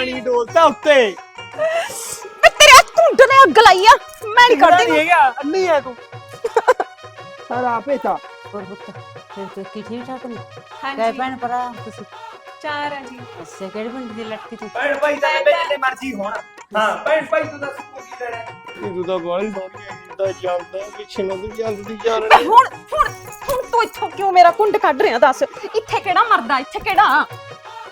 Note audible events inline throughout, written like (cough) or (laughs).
ਪਾਣੀ ਡੋਲਤਾ ਉੱਤੇ। ਵੇ ਤੇਰੇ ਕੁੰਡ ਨੇ ਅੱਗ ਲਾਈ ਆ। ਮੈਂ ਨਹੀਂ ਨਹੀਂ ਕਰਦੀ ਹੈਗਾ ਅੰਨੀ ਹੈ ਤੂੰ। ਸਾਰਾ ਪੇਤਾ ਹੋਰ ਪੁੱਤ ਫਿਰ ਤੇ ਕੀ ਠੀਕ ਠਾਕ ਨੇ? ਕੈ ਹਾਂਜੀ ਭੈਣ ਭਰਾ ਤੁਸੀਂ? ਚਾਰ ਆ ਜੀ। ਅੱਛਾ ਕਿਹੜੇ ਪਿੰਡ ਦੀ ਲੜਕੀ ਤੂੰ? ਭੈਣ ਭਾਈ ਤਾਂ ਜਿੰਨੇ ਮਰਜ਼ੀ ਹੋਣ। ਹਾਂ ਭੈਣ ਭਾਈ ਤੂੰ ਦੱਸ ਤੂੰ ਕੀ ਲੈਣਾ? ਹੈ? ਤੂੰ ਤਾਂ ਗੋਲੀ ਸੋਹਣੀ ਹੈ ਤਾਂ ਜਾਂਦਾ ਪਿੱਛੇ ਨੂੰ ਤੂੰ ਚੱਲਦੀ ਜਾ ਵੇ ਹੁਣ ਹੁਣ ਹੁਣ ਤੂੰ ਇੱਥੋਂ ਕਿਉਂ ਮੇਰਾ ਕੁੰਡ ਕੱਢ ਰਿਹਾ ਦੱਸ? ਇੱਥੇ ਕਿਹੜਾ ਮਰਦਾ ਇੱਥੇ ਕਿਹੜਾ?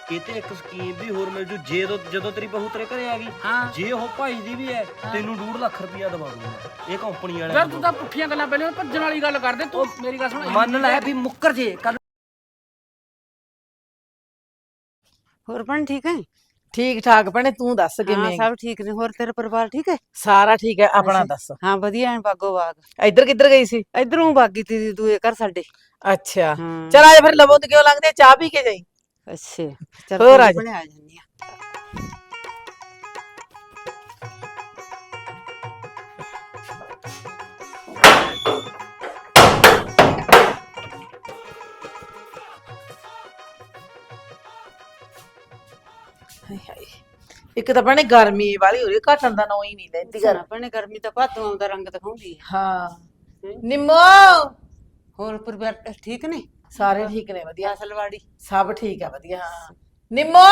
ਕਿਤੇ ਇੱਕ ਸਕੀਮ ਵੀ ਹੋਰ ਮਿਲ ਜੂ ਜੇ ਜਦੋਂ ਜਦੋਂ ਤੇਰੀ ਬਹੂ ਤੇਰੇ ਘਰੇ ਆ ਗਈ ਹਾਂ। ਜੇ ਉਹ ਭਾਈ ਦੀ ਵੀ ਹੈ ਤੈਨੂੰ 2 ਲੱਖ ਰੁਪਇਆ ਦਵਾ ਦੂੰਗਾ। ਇਹ ਕੰਪਨੀ ਵਾਲਾ ਯਾਰ ਤੂੰ ਤਾਂ ਪੁੱਠੀਆਂ ਗੱਲਾਂ ਪਹਿਲੇ ਭੱਜਣ ਵਾਲੀ ਗੱਲ ਕਰਦੇ ਤੂੰ ਮੇਰੀ ਗੱਲ ਸੁਣ ਮੰਨ ਲੈ ਵੀ ਮੁੱਕਰ ਜੇ ਕੱਲ ਹੋਰ ਭੈਣ ਠੀਕ ਹੈ? ਠੀਕ ਠਾਕ ਭੈਣੇ ਤੂੰ ਦੱਸ ਹਾਂ ਕਿਵੇਂ ਸਭ ਠੀਕ ਨੇ ਹੋਰ ਤੇਰਾ ਪਰਿਵਾਰ ਠੀਕ ਹੈ? ਸਾਰਾ ਠੀਕ ਹੈ ਆਪਣਾ। ਦੱਸ। ਹਾਂ ਵਧੀਆ ਐ ਬਾਗੋ ਬਾਗ। ਇੱਧਰ ਕਿੱਧਰ ਗਈ ਸੀ? ਇਧਰੋਂ ਬਾਗੀ ਤੀ ਦੂਏ ਘਰ ਸਾਡੇ। ਅੱਛਾ। ਹਾਂ। ਚਲ ਆ ਜਾ ਫਿਰ ਲਵੋਂ ਤੇ ਕਿਉਂ ਲੰਘਦੇ? ਚਾਹ ਪੀ ਕੇ ਜਾਈ। ਅੱਛਾ ਚੱਲ ਹੋਰ ਆ ਜਾ। ਆ ਜਾਂਦੀ ਆ ਹਾਏ ਹਾਏ ਇੱਕ ਤਾਂ ਭੈਣੇ ਗਰਮੀ ਵਾਲੀ ਹੋ ਰਹੀ ਘਟਣ ਦਾ ਨਾਂ ਹੀ ਨਹੀਂ ਲੈਂਦੀ ਗਰਮ ਭੈਣੇ ਗਰਮੀ ਤਾਂ ਭਾਦੋਂ ਆਉਂਦਾ ਰੰਗ ਦਿਖਾਉਂਦੀ ਹੈ। ਹਾਂ? ਨਿੰਮੋ! ਹੋਰ ਪਰਿਵਾਰ ਠੀਕ ਨੇ? ਸਾਰੇ ਠੀਕ ਨੇ ਵਧੀਆ। ਅਸਲਵਾੜੀ ਸਭ ਠੀਕ ਹੈ ਵਧੀਆ ਹਾਂ। ਨਿੰਮੋ!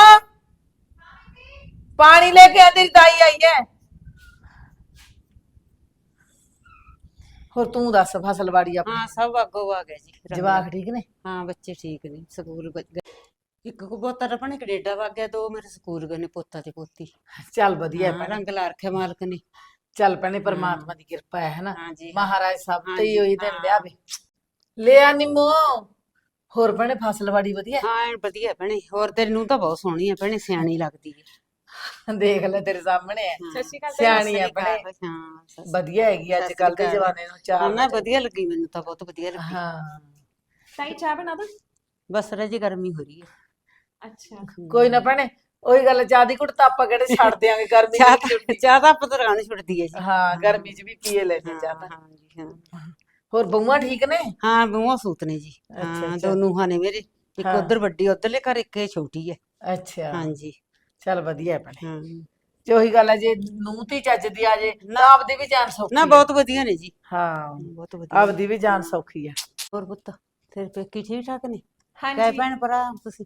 ਪਾਣੀ ਲੈ ਕੇ ਆ ਤੇਰੀ ਦਾਈ ਆਈ ਹੈ ਹੋਰ ਤੂੰ ਦੱਸ ਫਸਲਵਾੜੀ ਆਪਣੀ? ਹਾਂ ਸਭ ਬਾਗੋ ਬਾਗ ਹੈ ਜੀ ਜਵਾਕ ਠੀਕ ਨੇ? ਹਾਂ ਬੱਚੇ ਠੀਕ ਨੇ ਸਕੂਲ ਗ- ਗਏ। ਇੱਕ ਕੋ ਪੋਤਾ ਤਾਂ ਆਪਣੇ ਕੈਨੇਡਾ ਵਗ ਗਿਆ ਦੋ ਮੇਰੇ ਸਕੂਲ ਗਏ ਨੇ ਪੋਤਾ ਤੇ ਪੋਤੀ। ਚੱਲ ਵਧੀਆ ਹਾਂ, ਭੈਣੇ। ਰੰਗ ਲਾ ਰੱਖਿਆ ਮਾਲਕ ਨੇ। ਚੱਲ ਭੈਣੇ ਪਰਮਾਤਮਾ ਦੀ ਕਿਰਪਾ ਹੈ ਹਨਾ ਮਹਾਰਾਜ ਸਭ ਤੇ ਹੀ ਹਾਂਜੀ, ਹੋਈ ਦਿਨ ਹਾਂ। ਲਿਆਵੇ ਲੈ ਆ ਨਿੰਮੋ! ਹੋਰ ਭੈਣੇ ਫਸਲਵਾੜੀ ਵਧੀਆ? ਹਾਂ ਐਨ ਵਧੀਆ ਭੈਣੇ ਹੋਰ ਤੇਰੀ ਨੂੰ ਤਾਂ ਬਹੁਤ ਸੋਹਣੀ ਹੈ ਭੈਣੇ ਸਿਆਣੀ ਲੱਗਦੀ ਹੈ ਦੇਖ ਲੈ ਤੇਰੇ ਸਾਹਮਣੇ। ਹੈ ਸਤਿ ਸ਼੍ਰੀ ਅਕਾਲ ਸਿਆਣੀ ਹੈ ਭੈਣੇ। ਹਾਂ ਵਧੀਆ ਹੈਗੀ ਅੱਜ ਕੱਲ ਦੇ। ਜਵਾਨੇ ਨੂੰ। ਚਾਹ ਨਾ ਵਧੀਆ ਲੱਗੀ ਮੈਨੂੰ ਤਾਂ ਬਹੁਤ ਵਧੀਆ ਲੱਗੀ। ਹਾਂ। ਤਾਈ ਚਾਹ ਬਣਾ ਦੋ? ਬਸ ਰਜੀ ਗਰਮੀ ਹੋ ਰਹੀ ਹੈ ਅੱਛਾ। ਕੋਈ ਨਾ ਭੈਣੇ ਉਹੀ ਗੱਲ ਚਾਹ ਦੀ ਘੁੱਟ ਤਾਂ ਆਪਾਂ ਕਿਹੜੇ (laughs) ਛੱਡ ਦਿਆਂਗੇ ਗਰਮੀ ਚਾਹ ਚ ਤਾਂ ਚਾਹ ਤਾਂ ਆਪਾਂ ਤਾਂ ਰਾਣੀ ਛੁੱਟਦੀ ਹੈ ਜੀ। ਹਾਂ ਗਰਮੀ ਚ ਵੀ ਪੀਏ ਲੈਣੇ ਚਾਹ ਤਾਂ। ਹਾਂ ਜੀ ਹਾਂ। ਹੋਰ ਬਹੂਆਂ ਠੀਕ ਨੇ? ਹਾਂ ਬੂਹਾ ਸੂਤ ਨੇ ਜੀ। ਹਾਂ। ਦੋ ਨੂੰਹਾਂ ਨੇ ਮੇਰੇ ਇੱਕ ਹਾਂ। ਉਧਰ ਵੱਡੀ ਉਧਰਲੇ ਘਰ ਇੱਕ ਇਹ ਛੋਟੀ ਹੈ। ਅੱਛਾ। ਹਾਂਜੀ। ਚੱਲ ਵਧੀਆ ਹੈ ਭੈਣੇ। ਹਾਂ। ਤੇ ਉਹੀ ਗੱਲ ਹੈ ਜੇ ਨੂੰਹ ਤੇ ਚੱਜਦੀ ਆ ਜੇ ਤਾਂ ਆਪਦੀ ਵੀ ਜਾਨ ਸੌਖੀ ਨਾ ਹੈ। ਬਹੁਤ ਵਧੀਆ ਨੇ ਜੀ। ਹਾਂ। ਬਹੁਤ ਵਧੀਆ। ਆਪਦੀ ਵੀ ਜਾਨ ਸੌਖੀ ਹੈ। ਹੋਰ ਪੁੱਤ ਤੇਰੇ ਪੇਕੀ ਠੀਕ ਠਾਕ ਨੇ? ਕੈ ਹਾਂਜੀ ਭੈਣ ਭਰਾ ਤੁਸੀਂ?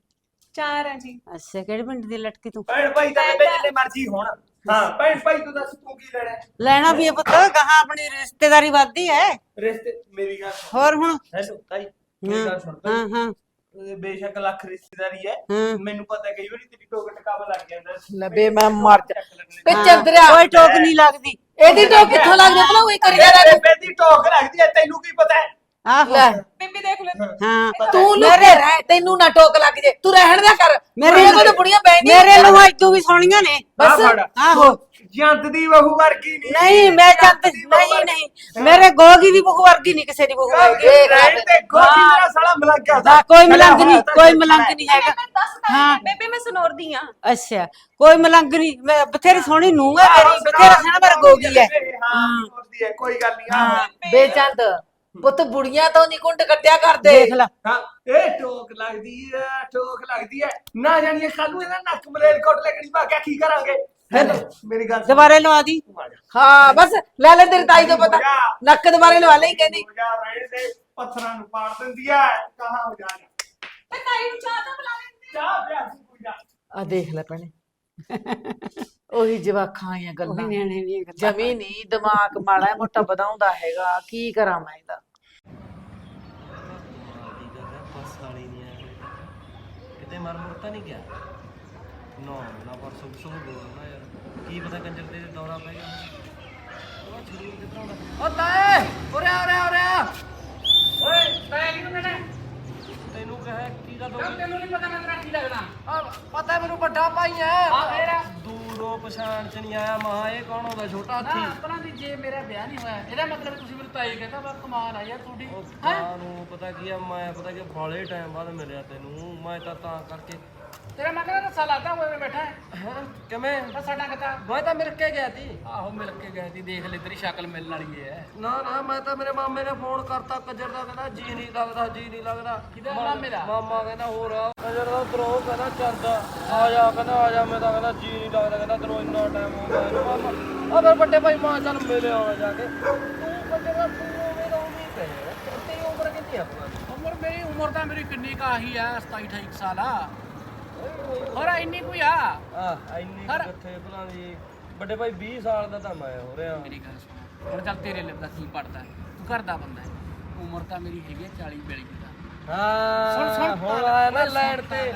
ਚਾਰ ਆ ਜੀ। ਅੱਛਾ ਕਿਹੜੇ ਪਿੰਡ ਦੀ ਲੜਕੀ ਤੂੰ? ਭੈਣ ਭਾਈ ਤਾਂ ਬੇਬੇ ਜਿੰਨੇ ਮਰਜ਼ੀ ਹੋਣ। ਹਾਂ ਭੈਣ ਭਾਈ ਤੂੰ ਦੱਸ ਤੂੰ ਕੀ ਲੈਣਾ? ਹੈ? ਲੈਣਾ ਵੀ ਹੈ ਪੁੱਤ ਗਾਹਾਂ ਆਪਣੀ ਰਿਸ਼ਤੇਦਾਰੀ ਵੱਧਦੀ ਹੈ ਰਿਸ਼ਤੇ ਮੇਰੀ ਗੱਲ ਸੁਣ। ਹੋਰ ਹੁਣ? ਹੈਲੋ ਤਾਈ ਮੇਰੀ ਗੱਲ ਸੁਣ ਹਾਂ ਹਾਂ। ਇਹ ਬੇਸ਼ੱਕ ਲੱਖ ਰਿਸ਼ਤੇਦਾਰੀ ਹੈ ਹਾਂ। ਮੈਨੂੰ ਪਤਾ ਕਈ ਵਾਰੀ ਤੇਰੀ ਟੋਕ ਟਕਾਵਾ ਲੱਗ ਜਾਂਦਾ। ਲੱਭੇ ਮੈਂ ਮਰ ਜਾ। ਹਾਂ, ਚੰਦਰਿਆ ਕੋਈ ਟੋਕ ਨਹੀਂ ਲੱਗਦੀ। ਇਹਦੀ ਟੋਕ ਕਿੱਥੋਂ ਭਲਾ? ਉਹੀ ਕਰੀ ਟੋਕ ਲੱਗਦੀ ਹੈ ਤੈਨੂੰ ਕੀ ਪਤਾ ਹੈ ਆਹੋ ਲੈ। ਬੀਬੀ ਦੇਖ ਲੈ। ਹਾਂ। ਤੂੰ ਲੁਕੇ ਰਹਿ। ਤੈਨੂੰ ਨਾ ਟੋਕ ਲੱਗ ਜੇ। ਤੂੰ ਰਹਿਣ ਦਿਆ ਕਰ। ਮੇਰੇ ਮੇਰੇ ਕੋਲ ਤਾਂ ਬੁੜੀਆਂ ਬੈਠ ਮੇਰੇ ਨੂੰ ਇਦੋਂ ਵੀ ਸੋਹਣੀਆਂ ਨੇ। ਆਹ ਬਸ। ਫੜ। ਆਹੋ। ਜੰਤ ਦੀ ਬਹੂ ਵਰਗੀ ਨਹੀਂ। ਨਹੀਂ ਮੈਂ ਜੰਤ ਦੀ ਬਹੂ ਨਹੀਂ ਵਰਗੀ। ਨਹੀਂ। ਮੇਰੇ ਗੋਗੀ ਦੀ ਬਹੂ ਵਰਗੀ ਨਹੀਂ ਕਿਸੇ ਦੀ ਬਹੂ ਵਰਗੀ। ਦੇਖ ਰਹਿਣ ਤੇ ਗੋਦੀ ਮੇਰਾ ਸਾਲਾ ਮਲੰਗ ਕਰਦਾ ਹਾਂ, ਕੋਈ ਮਲੰਗ ਨਹੀਂ ਕੋਈ ਮਲੰਗ ਨਹੀਂ ਹੈਗਾ। ਹਾਂ। ਬੇਬੇ ਮੈਂ ਸੁਣੋਰਦੀ ਆ ਅੱਛਾ। ਕੋਈ ਮਲੰਗ ਨਹੀਂ। ਮੈਂ ਬਥੇਰੀ ਸੋਹਣੀ ਨੂੰ ਹੈ ਮੇਰੀ। ਬਥੇਰਾ ਸੋਹਣਾ ਮੇਰਾ ਗੋਗੀ ਹੈ। ਹਾਂ ਉਹਦੀ ਹੈ ਕੋਈ ਗੱਲ ਨਹੀਂ ਹਾਂ। ਬੇਚੰਦ ਪੁੱਤ ਬੁੜੀਆਂ ਤੋਂ ਨਹੀਂ ਕੁੰਡ ਕੱਟਿਆ ਕਰਦੇ। ਦੇਖ ਲੈ। ਹਾਂ ਇਹ ਟੋਕ ਲੱਗਦੀ ਹੈ ਟੋਕ ਲੱਗਦੀ ਹੈ। ਨਾ ਜਾਣੀਏ ਖਾਲੂ ਇਹਦਾ ਨੱਕ ਮਲੇਰ ਕੋਟ ਲੱਗਣੀ ਪਾ ਕੇ ਕੀ ਕਰਾਂਗੇ? ਹੈਲੋ ਮੇਰੀ ਗੱਲ ਸੁਣ। ਦੁਬਾਰੇ ਲਵਾ ਦੀ। ਤੂੰ ਆ ਜਾ। ਹਾਂ ਬਸ ਲੈ ਲੈ ਤੇਰੀ ਤਾਈ ਤੋਂ ਪਤਾ। ਜਾ। ਨੱਕ ਦੁਬਾਰੇ ਲਵਾ ਲਈ ਕਹਿੰਦੀ ਹੋ ਜਾ ਪੱਥਰਾਂ ਨੂੰ ਪਾੜ ਦਿੰਦੀ ਹੈ। ਕਹਾਂ ਹੋ ਜਾ ਤੇ ਤਾਈ ਨੂੰ ਚਾਹ ਤਾਂ ਬੁਲਾ ਲੈਂਦੇ ਚਾਹ ਪਿਆ ਤੂੰ ਕੋਈ ਜਾ ਆ ਦੇਖ ਲੈ ਭੈਣੇ। ਉਹੀ ਜਵਾਖਾਂ ਆਈਆਂ ਉਹੀ ਗੱਲਾਂ ਨਿਆਣੇ ਵੀ ਗੱਲਾਂ। ਜਮੀ ਨਹੀਂ ਦਿਮਾਗ ਮਾੜਾ ਮੋਟਾ ਵਧਾਉਂਦਾ ਹੈਗਾ ਕੀ ਕਰਾਂ ਮੈਂ ਇਹਦਾ? ਬਸ ਵਾਲੀ ਨਹੀਂ ਆ ਕਿਤੇ ਮਰ ਮੁਰ ਤਾਂ ਨਹੀਂ ਗਿਆ? ਨਾ ਨਾ ਪਰਸੋਂ ਸੋ ਬੋਲਣਾ ਯਾਰ। ਕੀ ਪਤਾ ਕੰਜਰ ਦੇ ਦੌਰਾ ਪੈ ਗਿਆ। ਉਹ ਛੁਰੀ ਕਿੱਥੋਂ ਦਾ ਓ ਤਾਏ! ਉਰੇ ਆ, ਉਰੇ ਆ, ਉਰੇ ਆ। ਓਏ ਤਾਏ ਕਿਹਨੂੰ ਕਹਿਣਾ? ਤੈਨੂੰ ਕਹੇ ਕੀ ਕਿਉਂ ਗਈ ਤੈਨੂੰ ਨਹੀਂ ਪਤਾ ਮੈਂ ਤੇਰਾ ਕੀ ਲੱਗਦਾ। ਆ ਪਤਾ ਮੈਨੂੰ ਵੱਡਾ ਭਾਈ ਹੈ। ਹਾਂ ਫੇਰ ਦੂਰੋਂ ਪਛਾਣ ਚ ਨਹੀਂ ਆਇਆ ਮਹਾ ਇਹ ਕੌਣ ਹੁੰਦਾ ਛੋਟਾ ਨਾ ਹਾਥੀ ਆਪਣਾ ਦੀ ਜੇ ਮੇਰਾ ਵਿਆਹ ਨਹੀਂ ਹੋਇਆ ਇਹਦਾ ਮਤਲਬ ਤੁਸੀਂ ਮੈਨੂੰ ਤਾਈ ਕਹਿੰਦਾ ਵਾ ਕਮਾਲ ਆ ਯਾਰ ਤੁਹਾਡੀ ਉਹ ਹੈਂ? ਨੂੰ ਪਤਾ ਕੀ ਆ ਮੈਂ ਪਤਾ ਕਿ ਬਾਲੇ ਟਾਈਮ ਬਾਅਦ ਮਿਲਿਆ ਤੈਨੂੰ ਮੈਂ ਤਾਂ ਤਾਂ ਕਰਕੇ ਤੇਰਾ ਮੈਂ ਕਹਿੰਦਾ ਰੱਸਾ ਲਾਤਾ ਹੋਇਆ ਬੈਠਾ ਹੈ। ਹੈਂ, ਕਿਵੇਂ? ਰੱਸਾ ਡੰਗਤਾ ਮੈਂ ਤਾਂ ਮਿਲ ਕੇ ਗਿਆ ਸੀ। ਆਹੋ ਮਿਲ ਕੇ ਗਏ ਸੀ। ਦੇਖ ਲੈ ਤੇਰੀ ਸ਼ਕਲ ਮਿਲਣ ਵਾਲੀ ਹੈ। ਨਾ ਨਾ ਮੈਂ ਤਾਂ ਮੇਰੇ ਮਾਮੇ ਨੇ ਫੋਨ ਕਰਤਾ ਕੱਜਰ ਦਾ ਕਹਿੰਦਾ ਜੀ ਨਹੀਂ ਲੱਗਦਾ ਜੀ ਨਹੀਂ ਲੱਗਦਾ। ਕਿਹਦਾ ਮਾਮੇ ਦਾ? ਮਾਮਾ ਕਹਿੰਦਾ ਹੋਰ ਆ। ਕੱਜਰ ਦਾ ਬਰੋ ਕਹਿੰਦਾ ਚੱਲਦਾ ਆ ਜਾ ਕਹਿੰਦਾ ਆ ਜਾ। ਮੈਂ ਤਾਂ ਕਹਿੰਦਾ ਜੀ ਨਹੀਂ ਲੱਗਦਾ ਕਹਿੰਦਾ ਤੈਨੂੰ ਇੰਨਾ ਟਾਈਮ ਹੋ ਗਿਆ। ਇਹਨੂੰ ਮਾਮਾ ਆ ਫਿਰ ਵੱਡੇ ਭਾਈ ਮਾਂ ਚੱਲ ਮਿਲੇ ਆਉਣਾ ਜਾ ਕੇ। ਤੂੰ ਕੱਜਰ ਦਾ ਤੂੰ ਉਵੇਂ ਦਾ ਉਵੇਂ ਹੀ ਪਏ ਤੇਰੀ ਉਮਰ ਕਿੰਨੀ ਆ ਆਪਣਾ ਉਮਰ ਮੇਰੀ ਉਮਰ ਤਾਂ ਮੇਰੀ ਕਿੰਨੀ ਕਾ ਹੀ ਆ 27 28 ਸਾਲ ਆ। ਹੋਰ ਇੰਨੀ ਕੋਈ ਆ। ਆ ਇੰਨੀ ਕੁ ਹਰ- ਕਿੱਥੇ ਭਲਾ ਦੀ ਵੱਡੇ ਭਾਈ 20 ਸਾਲ ਦਾ ਤਾਂ ਮੈਂ ਹੋ ਰਿਹਾ। ਮੇਰੀ ਗੱਲ ਸੁਣ। ਹੁਣ ਚੱਲ ਤੇਰੇ ਲਿਪ ਦਾ ਕੀ ਪੜਦਾ ਤੂੰ ਘਰ ਦਾ ਬੰਦਾ ਹੈ। ਉਮਰ ਤਾਂ ਮੇਰੀ ਹੈਗੀ ਆ 40 42 ਦੀ। ਹਾਂ ਸੁਣ ਹੁਣ ਆਇਆ ਨਾ ਲੈਣ ਤੇ।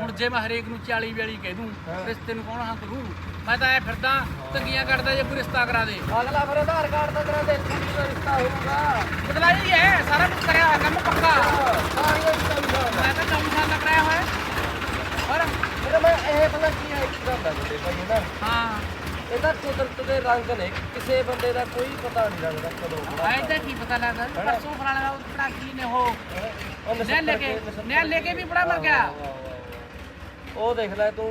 ਹੁਣ ਜੇ ਮੈਂ ਹਰੇਕ ਨੂੰ 40 42 ਕਹਿ ਦੂੰ ਰਿਸ਼ਤੇ ਨੂੰ ਕੌਣ ਹਾਂ ਕਰੂ? ਮੈਂ ਤਾਂ ਐ ਫਿਰਦਾ ਤੰਗੀਆਂ ਕੱਢਦਾ ਜੇ ਕੋਈ ਰਿਸ਼ਤਾ ਕਰਾ ਦੇ। ਅਗਲਾ ਫਿਰ ਆਧਾਰ ਕਾਰਡ ਦਾ ਤੇਰਾ ਦੇਖੀ ਦਾ ਰਿਸ਼ਤਾ ਹੋਊਗਾ। ਬਦਲਾ ਹੀ ਹੈ ਸਾਰਾ ਕੁਝ ਕਰਿਆ ਹੋਇਆ ਕੰਮ ਪੱਕਾ। ਸਾਰੀਆਂ ਰਿਸ਼ਤਾ ਵੀ ਮੈਂ ਤਾਂ 24 ਸਾਲ ਦਾ ਕਰਾਇਆ ਹੋਇਆ। ਪਰ ਫਿਰ ਮੈਂ ਇਹ ਪਤਾ ਕੀ ਹੈ ਇੱਕ ਗੱਲ ਦਾ ਵੱਡੇ ਭਾਈ ਨਾ ਹਾਂ। ਇਹ ਤਾਂ ਕੁਦਰਤ ਦੇ ਰੰਗ ਨੇ ਕਿਸੇ ਬੰਦੇ ਦਾ ਕੋਈ ਪਤਾ ਨਹੀਂ ਲੱਗਦਾ ਕਦੋਂ ਬੁੜਾ ਐ ਤਾਂ ਕੀ ਪਤਾ ਲੱਗਦਾ ਵੀ ਪਰਸੋਂ ਫਲਾਣਾ ਦਾ ਪੜਾਕੀ ਨੇ ਉਹ। ਉਹ ਨੇ ਲੈ ਕੇ ਨੇ ਲੈ ਕੇ ਵੀ ਬੜਾ ਮਰ ਗਿਆ। ਉਹ ਦੇਖ ਲੈ ਤੂੰ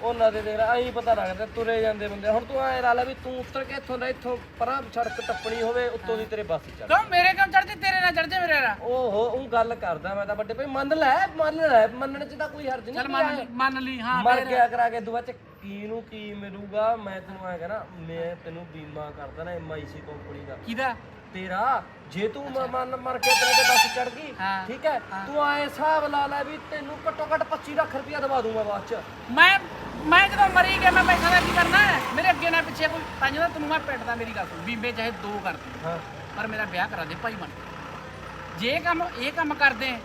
ਉਹਨਾਂ ਦੇ ਦੇਖ ਲੈ ਐਂ ਪਤਾ ਲੱਗਦਾ ਤੁਰੇ ਜਾਂਦੇ ਬੰਦੇ। ਹੁਣ ਤੂੰ ਐਂ ਲਾ ਲੈ ਵੀ ਤੂੰ ਉੱਤਰ ਕੇ ਇੱਥੋਂ ਦਾ ਇੱਥੋਂ ਪਰਾਂ ਸੜਕ ਟੱਪਣੀ ਹੋਵੇ ਉੱਤੋਂ ਦੀ ਤੇਰੇ ਬੱਸ ਚੱਲ। ਕਿਉਂ ਮੇਰੇ ਕੰਮ ਚੜਦੇ ਤੇਰੇ ਨਾਲ ਚੜਦੇ ਮੇਰੇ ਨਾਲ। ਓਹੋ ਉਹ ਗੱਲ ਕਰਦਾ ਮੈਂ ਤਾਂ ਵੱਡੇ ਭਾਈ ਮੰਨ ਲੈ ਮੰਨ ਲੈ ਮੰਨਣ ਚ ਤਾਂ ਕੋਈ ਹਰਜ ਨਹੀਂ ਚੱਲ ਮੰਨ ਲਈ ਮੰਨ ਲਈ ਹਾਂ ਮਰ। ਗਿਆ ਕਰਾ ਕੇ ਦੁਆ ਚ ਕੀ ਨੂੰ ਕੀ ਮਿਲੂਗਾ? ਮੈਂ ਤੈਨੂੰ ਐ ਕਹਣਾ ਮੈਂ ਤੈਨੂੰ ਬੀਮਾ ਕਰਦਾ ਨਾ ਐਮਆਈਸੀ ਕੰਪਨੀ ਦਾ। ਕਿਹਦਾ? ਤੇਰਾ ਜੇ ਤੂੰ ਮ- ਮਨ ਮਰ ਕੇ ਤੇਰੇ ਤੇ ਬੱਸ ਚੜ ਗਈ ਹਾਂ। ਠੀਕ ਹੈ? ਤੂੰ ਐ ਹਿਸਾਬ ਲਾ ਲੈ ਵੀ ਤੈਨੂੰ ਘੱਟੋ ਘੱਟ 25 ਲੱਖ ਰੁਪਇਆ ਦਵਾ ਦੂੰਗਾ ਬਾਅਦ ਚ। ਮੈਂ ਮੈਂ ਜਦੋਂ ਮਰੀ ਗਿਆ ਮੈਂ ਪੈਸਾ ਦਾ ਕੀ ਕਰਨਾ ਹੈ? ਮੇਰੇ ਅੱਗੇ ਨਾ ਪਿੱਛੇ ਕੋਈ ਤਾਂ ਜਦੋਂ ਤੈਨੂੰ ਮੈਂ ਪਿੱਟਦਾ ਮੇਰੀ ਗੱਲ ਸੁਣ। ਬੀਬੇ ਚਾਹੇ ਦੋ ਕਰ ਦੇ ਹਾਂ। ਪਰ ਮੇਰਾ ਵਿਆਹ ਕਰਾ ਦੇ ਭਾਈ ਬਣ ਕੇ। ਜੇ ਕੰਮ ਇਹ ਕੰਮ ਕਰਦੇ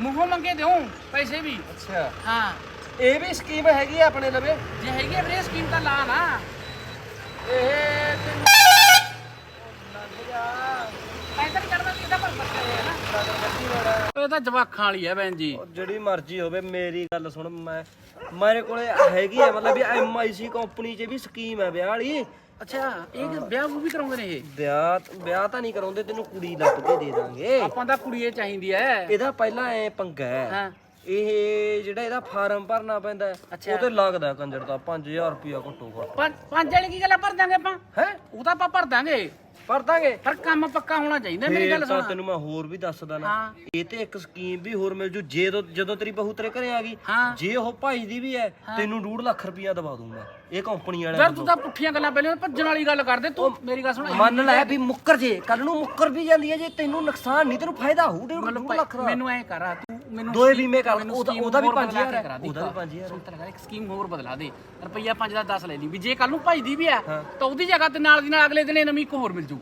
ਮੂੰਹੋਂ ਮੰਗੇ ਦਿਉ ਪੈਸੇ ਵੀ। ਅੱਛਾ। ਹਾਂ। ਇਹ ਵੀ ਸਕੀਮ ਹੈਗੀ ਆ ਆਪਣੇ ਲਵੇ? ਜੇ ਹੈਗੀ ਆ ਵੀਰੇ ਸਕੀਮ ਤਾਂ ਲਾ ਨਾ ਇਹ ਤੈਨੂੰ ਪਰ ਬੱਚਾ ਹੈ ਨਾ ਇਹ ਤਾਂ ਜਵਾਖਾਂ ਵਾਲੀ ਹੈ ਭੈਣ ਜੀ। ਉਹ ਜਿਹੜੀ ਮਰਜ਼ੀ ਹੋਵੇ ਮੇਰੀ ਗੱਲ ਸੁਣ ਮੈਂ ਮੇਰੇ ਕੋਲੇ ਹੈਗੀ ਆ ਮਤਲਬ ਵੀ ਐਮਆਈਸੀ ਕੰਪਨੀ 'ਚ ਵੀ ਸਕੀਮ ਹੈ ਵਿਆਹ ਵਾਲੀ। ਅੱਛਾ ਇਹ ਵਿਆਹ ਵੂ ਵੀ ਕਰਾਉਂਦੇ ਨੇ ਇਹ? ਵਿਆਹ ਵਿਆਹ ਤਾਂ ਨਹੀਂ ਕਰਾਉਂਦੇ ਤੈਨੂੰ ਕੁੜੀ ਲੱਭ ਕੇ ਦੇ ਦਾਂਗੇ। ਆਪਾਂ ਤਾਂ ਕੁੜੀਏ ਚਾਹੀਦੀ ਹੈ ਇਹਦਾ ਪਹਿਲਾਂ ਐ ਪੰਗਾ ਹੈ ਹਾਂ। ਇਹ ਜਿਹੜਾ ਇਹਦਾ ਫਾਰਮ ਭਰਨਾ ਪੈਂਦਾ ਹੈ। ਉਹ ਤੇ ਲੱਗਦਾ ਕੰਜਰ ਦਾ 5000 ਰੁਪਿਆ ਘੱਟੋ ਘੱਟ। ਪੰਜ ਪੰਜ ਵਾਲੀ ਕੀ ਗੱਲ ਭਰ ਦਾਂਗੇ ਆਪਾਂ? ਹੈ? ਉਹ ਤਾਂ ਆਪਾਂ ਭਰ ਦਾਂਗੇ। ਭਰ ਦਾਂਗੇ। ਪਰ ਕੰਮ ਪੱਕਾ ਹੋਣਾ ਚਾਹੀਦਾ ਮੇਰੀ ਗੱਲ ਸੁਣ। ਤੈਨੂੰ ਮੈਂ ਹੋਰ ਵੀ ਦੱਸਦਾ ਨਾ। ਹਾਂ। ਇਹ ਤੇ ਇੱਕ ਸਕੀਮ ਵੀ ਹੋਰ ਮਿਲ ਜੂ ਜੇ ਜਦੋਂ- ਜਦੋਂ ਤੇਰੀ ਬਹੂ ਤੇਰੇ ਘਰੇ ਆ ਗਈ ਹਾਂ। ਜੇ ਉਹ ਭਾਈ ਦੀ ਵੀ ਹੈ ਤੈਨੂੰ 2 ਲੱਖ ਰੁਪਿਆ ਦਵਾ ਦੂੰਗਾ ਇਹ ਕੰਪਨੀ ਵਾਲਿਆਂ ਯਾਰ ਤੂੰ। ਤਾਂ ਪੁੱਠੀਆਂ ਗੱਲਾਂ ਪਹਿਲੇ ਭੱਜਣ ਵਾਲੀ ਗੱਲ ਕਰਦੇ ਤੂੰ ਮੇਰੀ ਗੱਲ ਸੁਣ ਮੰਨ ਲੈ ਵੀ ਮੁੱਕਰ ਜੇ ਕੱਲ ਨੂੰ ਮੁੱਕਰ ਵੀ ਜਾਂਦੀ ਹੈ ਜੇ ਤੈਨੂੰ ਨੁਕਸਾਨ ਨਹੀਂ ਤੈਨੂੰ ਫਾਇਦਾ ਹੋਊ ਤੈਨੂੰ ਮਤਲਬ 2 ਲੱਖ ਦਾ। ਮੈਨੂੰ ਐ ਕਰ ਤੂੰ ਮੈਨੂੰ ਦੋਏ scheme- ਕਰ, ਮੈਨੂੰ ਉਹਦਾ- scheme ਉਹਦਾ ਵੀ ਹੋਰ ਪੰਜ ਬਦਲਾ ਹਜ਼ਾਰ ਕੇ ਹੈ, ਕਰਾ ਦੇ। ਉਹਦਾ ਵੀ ਪੰਜ ਹਜ਼ਾਰ ਸੁਣ ਤਾਂ ਲੈ, ਇੱਕ ਸਕੀਮ ਹੋਰ ਬਦਲਾ ਦੇ। ਰੁਪਈਆ 5 ਦਾ 10 ਲੈ ਲਈ ਵੀ ਜੇ ਕੱਲ ਨੂੰ ਭਜਦੀ ਵੀ ਆ ਤਾਂ ਉਹਦੀ ਜਗ੍ਹਾ ਤੇ ਨਾਲ ਦੀ ਨਾਲ ਅਗਲੇ ਦਿਨ ਇਹ ਨਵੀਂ ਇੱਕ ਹੋਰ ਮਿਲ ਜੂ।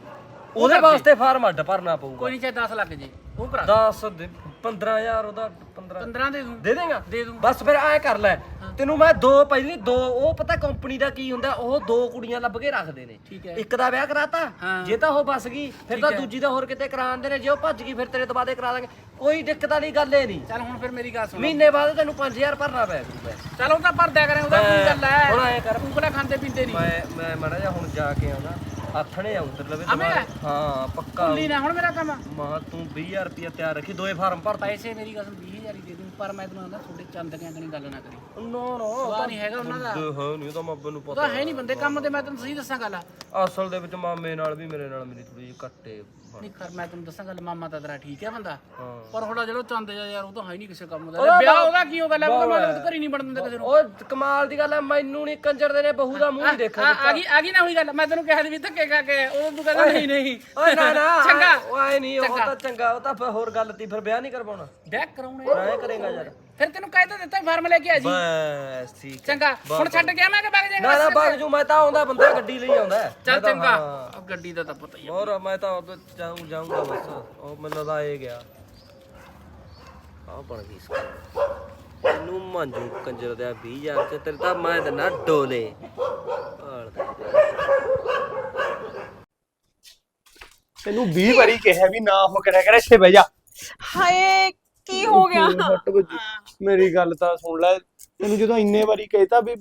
ਉਹਦੇ ਵਾਸਤੇ ਫਾਰਮ ਅੱਡ ਭਰਨਾ ਪਊਗਾ। ਕੋਈ ਨਹੀਂ ਚਾਹੇ 10 ਲੱਖ ਜੇ। ਉਹ ਕਰਾ 10 ਦੇ 15000 ਉਹਦਾ 15 15 ਦੇ ਦੂੰ। ਦੇ ਦੇਗਾ? ਦੇ ਦੂੰ। ਬਸ ਫਿਰ ਐ ਕਰ ਲੈ। ਤੈਨੂੰ ਮੈਂ ਦੋ ਪਹਿਲੀ ਦੋ ਉਹ ਪਤਾ ਕੰਪਨੀ ਦਾ ਕੀ ਹੁੰਦਾ? ਉਹ ਦੋ ਕੁੜੀਆਂ ਲੱਭ ਕੇ ਰੱਖਦੇ ਨੇ। ਠੀਕ ਹੈ। ਇੱਕ ਦਾ ਵਿਆਹ ਕਰਾਤਾ ਹਾਂ। ਜੇ ਤਾਂ ਉਹ ਬਸ ਗਈ ਫਿਰ ਤਾਂ ਦੂਜੀ ਦਾ ਹੋਰ ਕਿਤੇ ਕਰਾਉਂਦੇ ਨੇ। ਜੇ ਉਹ ਭੱਜ ਗਈ ਫਿਰ ਤੇਰੇ ਤੋਂ ਬਾਅਦੇ ਕਰਾ ਦਾਂਗੇ। ਕੋਈ ਦਿੱਕਤ ਵਾਲੀ ਗੱਲ ਏ ਨਹੀਂ। ਚੱਲ ਹੁਣ ਫਿਰ ਮੇਰੀ ਗੱਲ ਸੁਣ। ਮਹੀਨੇ ਬਾਅਦ ਤੈਨੂੰ 5000 ਭਰਨਾ ਪੈ ਜੂਗਾ ਚੱਲ ਉਹ ਤਾਂ ਭਰ ਦਿਆ ਕਰੇ ਉਹਦਾ ਕੀ ਗੱਲ ਹੈ? ਹੁਣ ਐ ਕਰ। ਉਂਗਲਾ ਖਾਂਦੇ ਪੀਂਦੇ ਨਹੀਂ ਮੈਂ ਮੈਂ ਮੜਾ ਜਾ ਹੁਣ ਜਾ ਕੇ ਆਉਣਾ। ਆਥਣੇ ਆਉਂ ਤੇ ਲਵੇ ਆਵੇਂ? ਦੁਬਾਰਾ। ਹਾਂ ਪੱਕਾ। ਭੁੱਲੀ ਨਾ ਹੁਣ ਮੇਰਾ ਕੰਮ। ਮਾਂ ਤੂੰ 20000 ਰੁਪਇਆ ਤਿਆਰ ਰੱਖੀ ਦੋਏ ਫਾਰਮ ਭਰ ਦੇ ਪੈਸੇ ਮੇਰੀ ਗੱਲ ਸੁਣ 20000 ਹੀ ਦੇ ਦੂੰ। ਪਰ ਮੈਂ ਤੈਨੂੰ ਆਂਦਾ ਤੁਹਾਡੇ ਚੰਦ ਕਿਆਂ ਕਣੀ ਗੱਲ ਨਾ ਕਰੀ। ਨੋ ਨੋ ਉਹਦਾ ਨਹੀਂ ਹੈਗਾ ਉਹਨਾਂ ਦਾ। ਹਾਂ ਨਹੀਂ ਤਾਂ ਮਾਪੇ ਨੂੰ ਉਹਦਾ ਹੈ ਨਹੀਂ ਬੰਦੇ ਕੰਮ ਤੇ ਮੈਂ ਤੈਨੂੰ ਸਹੀ ਦੱਸਾਂ ਗੱਲ। ਅਸਲ ਦੇ ਵਿੱਚ ਮਾਮੇ ਨਾਲ ਵੀ ਮੇਰੇ ਨਾਲ ਮੇਰੀ ਥੋੜੀ ਜਿਹੀ ਘੱਟੇ ਨਹੀਂ ਖਰ ਮੈਂ ਤੈਨੂੰ ਦੱਸਾਂ ਗੱਲ ਮਾਮਾ ਤਾਂ ਤੇਰਾ ਠੀਕ ਹੈ ਬੰਦਾ। ਹਾਂ। ਪਰ ਉਹਦਾ ਜਿਹੜਾ ਚੰਦ ਜਿਹਾ ਯਾਰ ਉਹ ਤਾਂ ਹੈ ਨਹੀਂ ਕਿਸੇ ਕੰਮ ਦਾ। ਵਿਆਹ ਉਹਦਾ ਕੀ ਹੋ ਗੱਲ ਹੈ ਉਹ ਤਾਂ ਮੈਂ ਤਾਂ ਘਰੀ ਨਹੀਂ ਬਣਨ ਦਿੰਦਾ ਕਿਸੇ ਨੂੰ। ਉਹ ਕਮਾਲ ਦੀ ਗੱਲ ਹੈ ਮੈਨੂੰ ਨਹੀਂ ਕੰਜਰ ਦੇ ਨੇ ਬਹੂ ਦਾ ਮੂੰਹ ਨਹੀਂ ਦੇਖਣ ਆ ਗਈ ਆ ਗਈ ਨਾ ਹੋਈ ਗੱਲ ਮੈਂ ਤੈਨੂੰ ਕਿਹਾ ਸੀ ਵੀ ਧੱਕੇ ਖਾ ਕੇ ਉਹ ਤੂੰ ਕਹਿੰਦਾ ਨਹੀਂ ਨਹੀਂ। ਓਏ ਨਾ ਨਾ ਚੰਗਾ। ਉਹ ਆਏ ਨਹੀਂ ਉਹ ਤਾਂ ਚੰਗਾ ਉਹ ਤਾਂ ਫਿਰ ਹੋਰ ਗੱਲ ਤੀ ਫਿਰ ਵਿਆਹ ਨਹੀਂ ਕਰਵਾਉਣਾ। ਵਿਆਹ ਕਰਾਉਣੇ ਐ ਕਰੇਗਾ। ਯਾਰ ਫਿਰ ਤੈਨੂੰ ਕਹਿ ਤਾਂ ਦਿੱਤਾ ਫਾਰਮ ਲੈ ਕੇ ਆ ਜੀ। ਬਸ ਠੀਕ ਹੈ। ਚੰਗਾ। ਹੁਣ ਛੱਡ ਗਿਆ ਮੈਂ ਕਿ ਬਗ ਨਾ ਨਾ ਜਾਏਗਾ ਬਾਗ ਜੂ ਮੈਂ ਤਾਂ ਆਉਂਦਾ ਬੰਦਾ ਗੱਡੀ ਲਈ ਆਉਂਦਾ। ਹੈ। ਚੱਲ ਮੈਂ ਤਾਂ- ਚੰਗਾ। ਹਾਂ। ਉਹ ਗੱਡੀ ਦਾ ਤਾਂ ਪਤਾ ਹੀ ਹੈ ਹੋਰ ਮੈਂ ਤਾਂ ਉਦੋਂ ਜਾਊਂ ਜਾਊਂਗਾ ਬਸ। ਉਹ ਮੈਨੂੰ ਤਾਂ ਇਹ ਗਿਆ। ਆ ਬਣ ਗਈ ਸਕੀਮ ਤੈਨੂੰ ਮੰਜੂ ਕੰਜਰ ਦਾ 20000 ਚ ਤੇਰੇ ਤਾਂ ਮੈਂ ਦਿੰਦਾ ਡੋਲੇ। ਭਾਲ ਦੇ। ਤੈਨੂੰ 20 ਵਾਰੀ ਕਿਹਾ ਵੀ ਨਾ ਹੋ ਕਰਿਆ ਕਰ ਇੱਥੇ ਬਹਿ ਜਾ। ਹਾਏ ਕੀ ਹੋ ਗਿਆ? ਹੱਟ ਵੱਜੀ। ਮੇਰੀ ਗੱਲ ਤਾਂ ਸੁਣ ਲੈ ਤੈਨੂੰ ਜਦੋਂ ਇੰਨੇ ਵਾਰੀ ਕਹਿਤਾ ਵੀ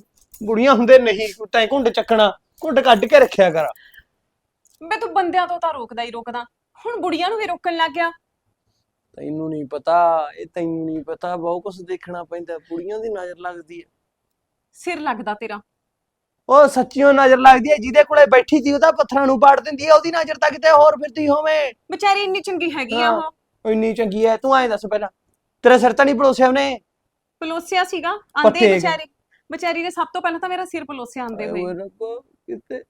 ਬੁੜੀਆਂ ਹੁੰਦੇ ਨਹੀਂ ਤੈਂ ਘੁੰਡ ਚੱਕਣਾ ਘੁੰਡ ਕੱਢ ਕੇ ਰੱਖਿਆ ਕਰ। ਬੇ ਤੂੰ ਬੰਦਿਆਂ ਤੋਂ ਤਾਂ ਰੋਕਦਾ ਹੀ ਰੋਕਦਾ। ਹੁਣ ਬੁੜੀਆਂ ਨੂੰ ਵੀ ਰੋਕਣ ਲੱਗ ਗਿਆ। ਤੈਨੂੰ ਨਹੀਂ ਪਤਾ ਇਹ ਤੈਨੂੰ ਨਹੀਂ ਪਤਾ ਬਹੁਤ ਕੁਝ ਦੇਖਣਾ ਪੈਂਦਾ ਕੁੜੀਆਂ ਦੀ ਨਜ਼ਰ ਲੱਗਦੀ ਹੈ। ਸਿਰ ਲੱਗਦਾ ਤੇਰਾ। ਉਹ ਸੱਚੀਓ ਨਜ਼ਰ ਲੱਗਦੀ ਹੈ ਜਿਹਦੇ ਕੋਲੇ ਬੈਠੀ ਸੀ ਉਹਦਾ ਪੱਥਰਾਂ ਨੂੰ ਪਾੜ ਦਿੰਦੀ ਹੈ ਉਹਦੀ ਨਜ਼ਰ ਤਾਂ ਕਿਤੇ ਹੋਰ ਫਿਰਦੀ ਹੋਵੇ। ਵਿਚਾਰੀ ਇੰਨੀ ਚੰਗੀ ਹੈਗੀ ਆ। ਉਹ। ਉਹ ਇੰਨੀ ਚੰਗੀ ਹੈ ਤੂੰ ਐਂ ਦੱਸ ਪਹਿਲਾਂ। ਤੇਰਾ ਸਿਰ ਤਾਂ ਨਹੀਂ ਪਲੋਸਿਆ ਉਹਨੇ? ਪਲੋਸਿਆ ਸੀਗਾ ਆਂਦੇ ਪੱਤੇ। ਵਿਚਾਰੀ ਵਿਚਾਰੀ ਨੇ ਸਭ ਤੋਂ ਪਹਿਲਾਂ ਤਾਂ ਮੇਰਾ ਸਿਰ ਪਲੋਸਿਆ ਆਂਦੇ ਹੋਏ। ਓਏ ਰੱਬਾ, ਕਿਤੇ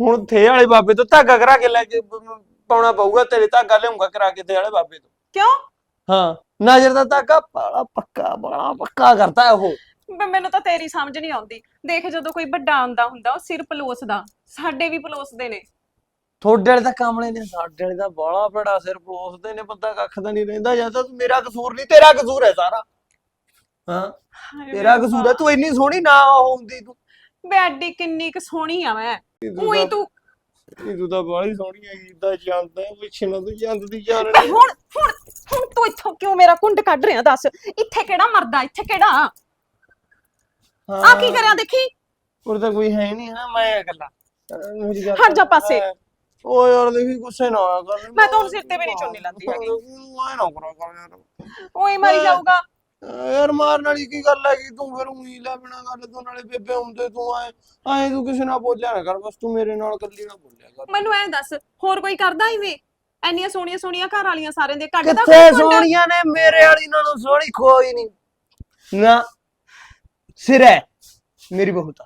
ਹੁਣ ਥੇ ਵਾਲੇ ਬਾਬੇ ਤੋਂ ਧਾਗਾ ਕਰਾ ਕੇ ਲੈ ਕੇ ਪ- ਪ- ਪਾਉਣਾ ਪਊਗਾ ਤੇਰੇ ਧਾਗਾ ਲਿਆਉਂਗਾ ਕਰਾ ਕੇ ਥੇ ਵਾਲੇ ਬਾਬੇ ਤੋਂ। ਕਿਉਂ? ਹਾਂ ਨਜ਼ਰ ਦਾ ਧਾਗਾ ਬੜਾ ਪੱਕਾ ਬੜਾ ਪੱਕਾ ਕਰਦਾ ਹੈ ਉਹ। ਬੇ ਮੈਨੂੰ ਤਾਂ ਤੇਰੀ ਸਮਝ ਨਹੀਂ ਆਉਂਦੀ। ਦੇਖ ਜਦੋਂ ਕੋਈ ਵੱਡਾ ਆਂਦਾ ਹੁੰਦਾ ਉਹ ਸਿਰ ਪਲੋਸਦਾ ਸਾਡੇ ਵੀ ਪਲੋਸਦੇ ਨੇ। ਥੋੜੇ ਵਾਲੇ ਤਾਂ ਕਾਮਲੇ ਨੇ ਸਾਡੇ ਵਾਲੇ ਦਾ ਬਾਲਾ ਬੜਾ ਸਿਰ ਪਲੋਸਦੇ ਨੇ ਬੰਦਾ ਕੱਖ ਦਾ ਨਹੀਂ ਰਹਿੰਦਾ ਜਾਂ ਤਾਂ ਮੇਰਾ ਕਸੂਰ ਨਹੀਂ ਤੇਰਾ ਕਸੂਰ ਹੈ ਸਾਰਾ। ਹਾਂ ਤੇਰਾ ਕਸੂਰ ਹੈ ਤੂੰ ਇੰਨੀ ਸੋਹਣੀ ਨਾ ਹੁੰਦੀ ਤੂੰ। ਬੇ ਐਡੀ ਕਿੰਨੀ ਕੁ ਸੋਹਣੀ ਆ ਮੈਂ। ਉਹੀ ਤੂੰ ਇਹ ਤੂੰ ਤਾਂ ਬਾਲੀ ਸੋਹਣੀ ਹੈਗੀ ਇਦਾਂ ਜਾਂਦਾ ਪਿੱਛੇ ਨੂੰ ਤੂੰ ਜਾਂਦੀ ਜਾਣ ਬੇ ਹੁਣ ਹੁਣ ਹੁਣ ਤੂੰ ਇੱਥੋਂ ਕਿਉਂ ਮੇਰਾ ਕੁੰਡ ਕੱਢ ਰਿਹਾ ਦੱਸ? ਇੱਥੇ ਕਿਹੜਾ ਮਰਦਾ ਇੱਥੇ ਕਿਹੜਾ? ਆ ਕੀ ਕਰਿਆ ਦੇਖੀ? ਉਹ ਤਾਂ ਕੋਈ ਹੈ ਨਹੀਂ ਹੈ ਮੈਂ ਇਕੱਲਾ। ਹਟ ਜਾ ਪਾਸੇ। ਓ ਯਾਰ ਦੇਖੀ ਗੁੱਸੇ ਨਾ ਹੋਇਆ ਕਰ। ਮੈਂ ਤਾਂ ਹੁਣ ਸਿਰ ਤੇ ਵੀ ਨਹੀਂ ਚੁੰਨੀ ਲਾਉਂਦੀ ਹੈਗੀ। ਮੈਂ ਨਾ ਕਰਾ ਕਰ ਯਾਰ। ਓਏ ਮਰੀ ਜਾਊਗਾ। ਯਾਰ ਮਾਰਨ ਵਾਲੀ ਕੀ ਗੱਲ ਹੈਗੀ? ਤੂੰ ਫਿਰ ਉਹੀ ਲੈ ਬਿਨਾ ਗੱਲ ਤੋਂ ਨਾਲੇ ਬੇਬੇ ਹੁੰਦੇ ਤੂੰ ਆਏ ਆਏ ਤੂੰ ਕਿਸੇ ਨਾਲ ਬੋਲਿਆ ਨਾ ਕਰ ਬਸ ਤੂੰ ਮੇਰੇ ਨਾਲ ਇਕੱਲੀ ਨਾ ਬੋਲਿਆ ਕਰ। ਮੈਨੂੰ ਐਂ ਦੱਸ ਹੋਰ ਕੋਈ ਕਰਦਾ ਇਵੇਂ? ਐਨੀਆਂ ਸੋਹਣੀਆਂ ਸੋਹਣੀਆਂ ਘਰ ਵਾਲੀਆਂ ਸਾਰਿਆਂ ਦੇ ਕੱਢਦਾ ਕਿੱਥੇ ਕੋਈ ਕੁੰਡ? ਸੋਹਣੀਆਂ ਨੇ? ਮੇਰੇ ਵਾਲੀ ਨਾਲੋਂ ਸੋਹਣੀ ਕੋਈ ਨਹੀਂ। ਨਾ ਸਿਰ ਹੈ ਮੇਰੀ ਬਹੁਤ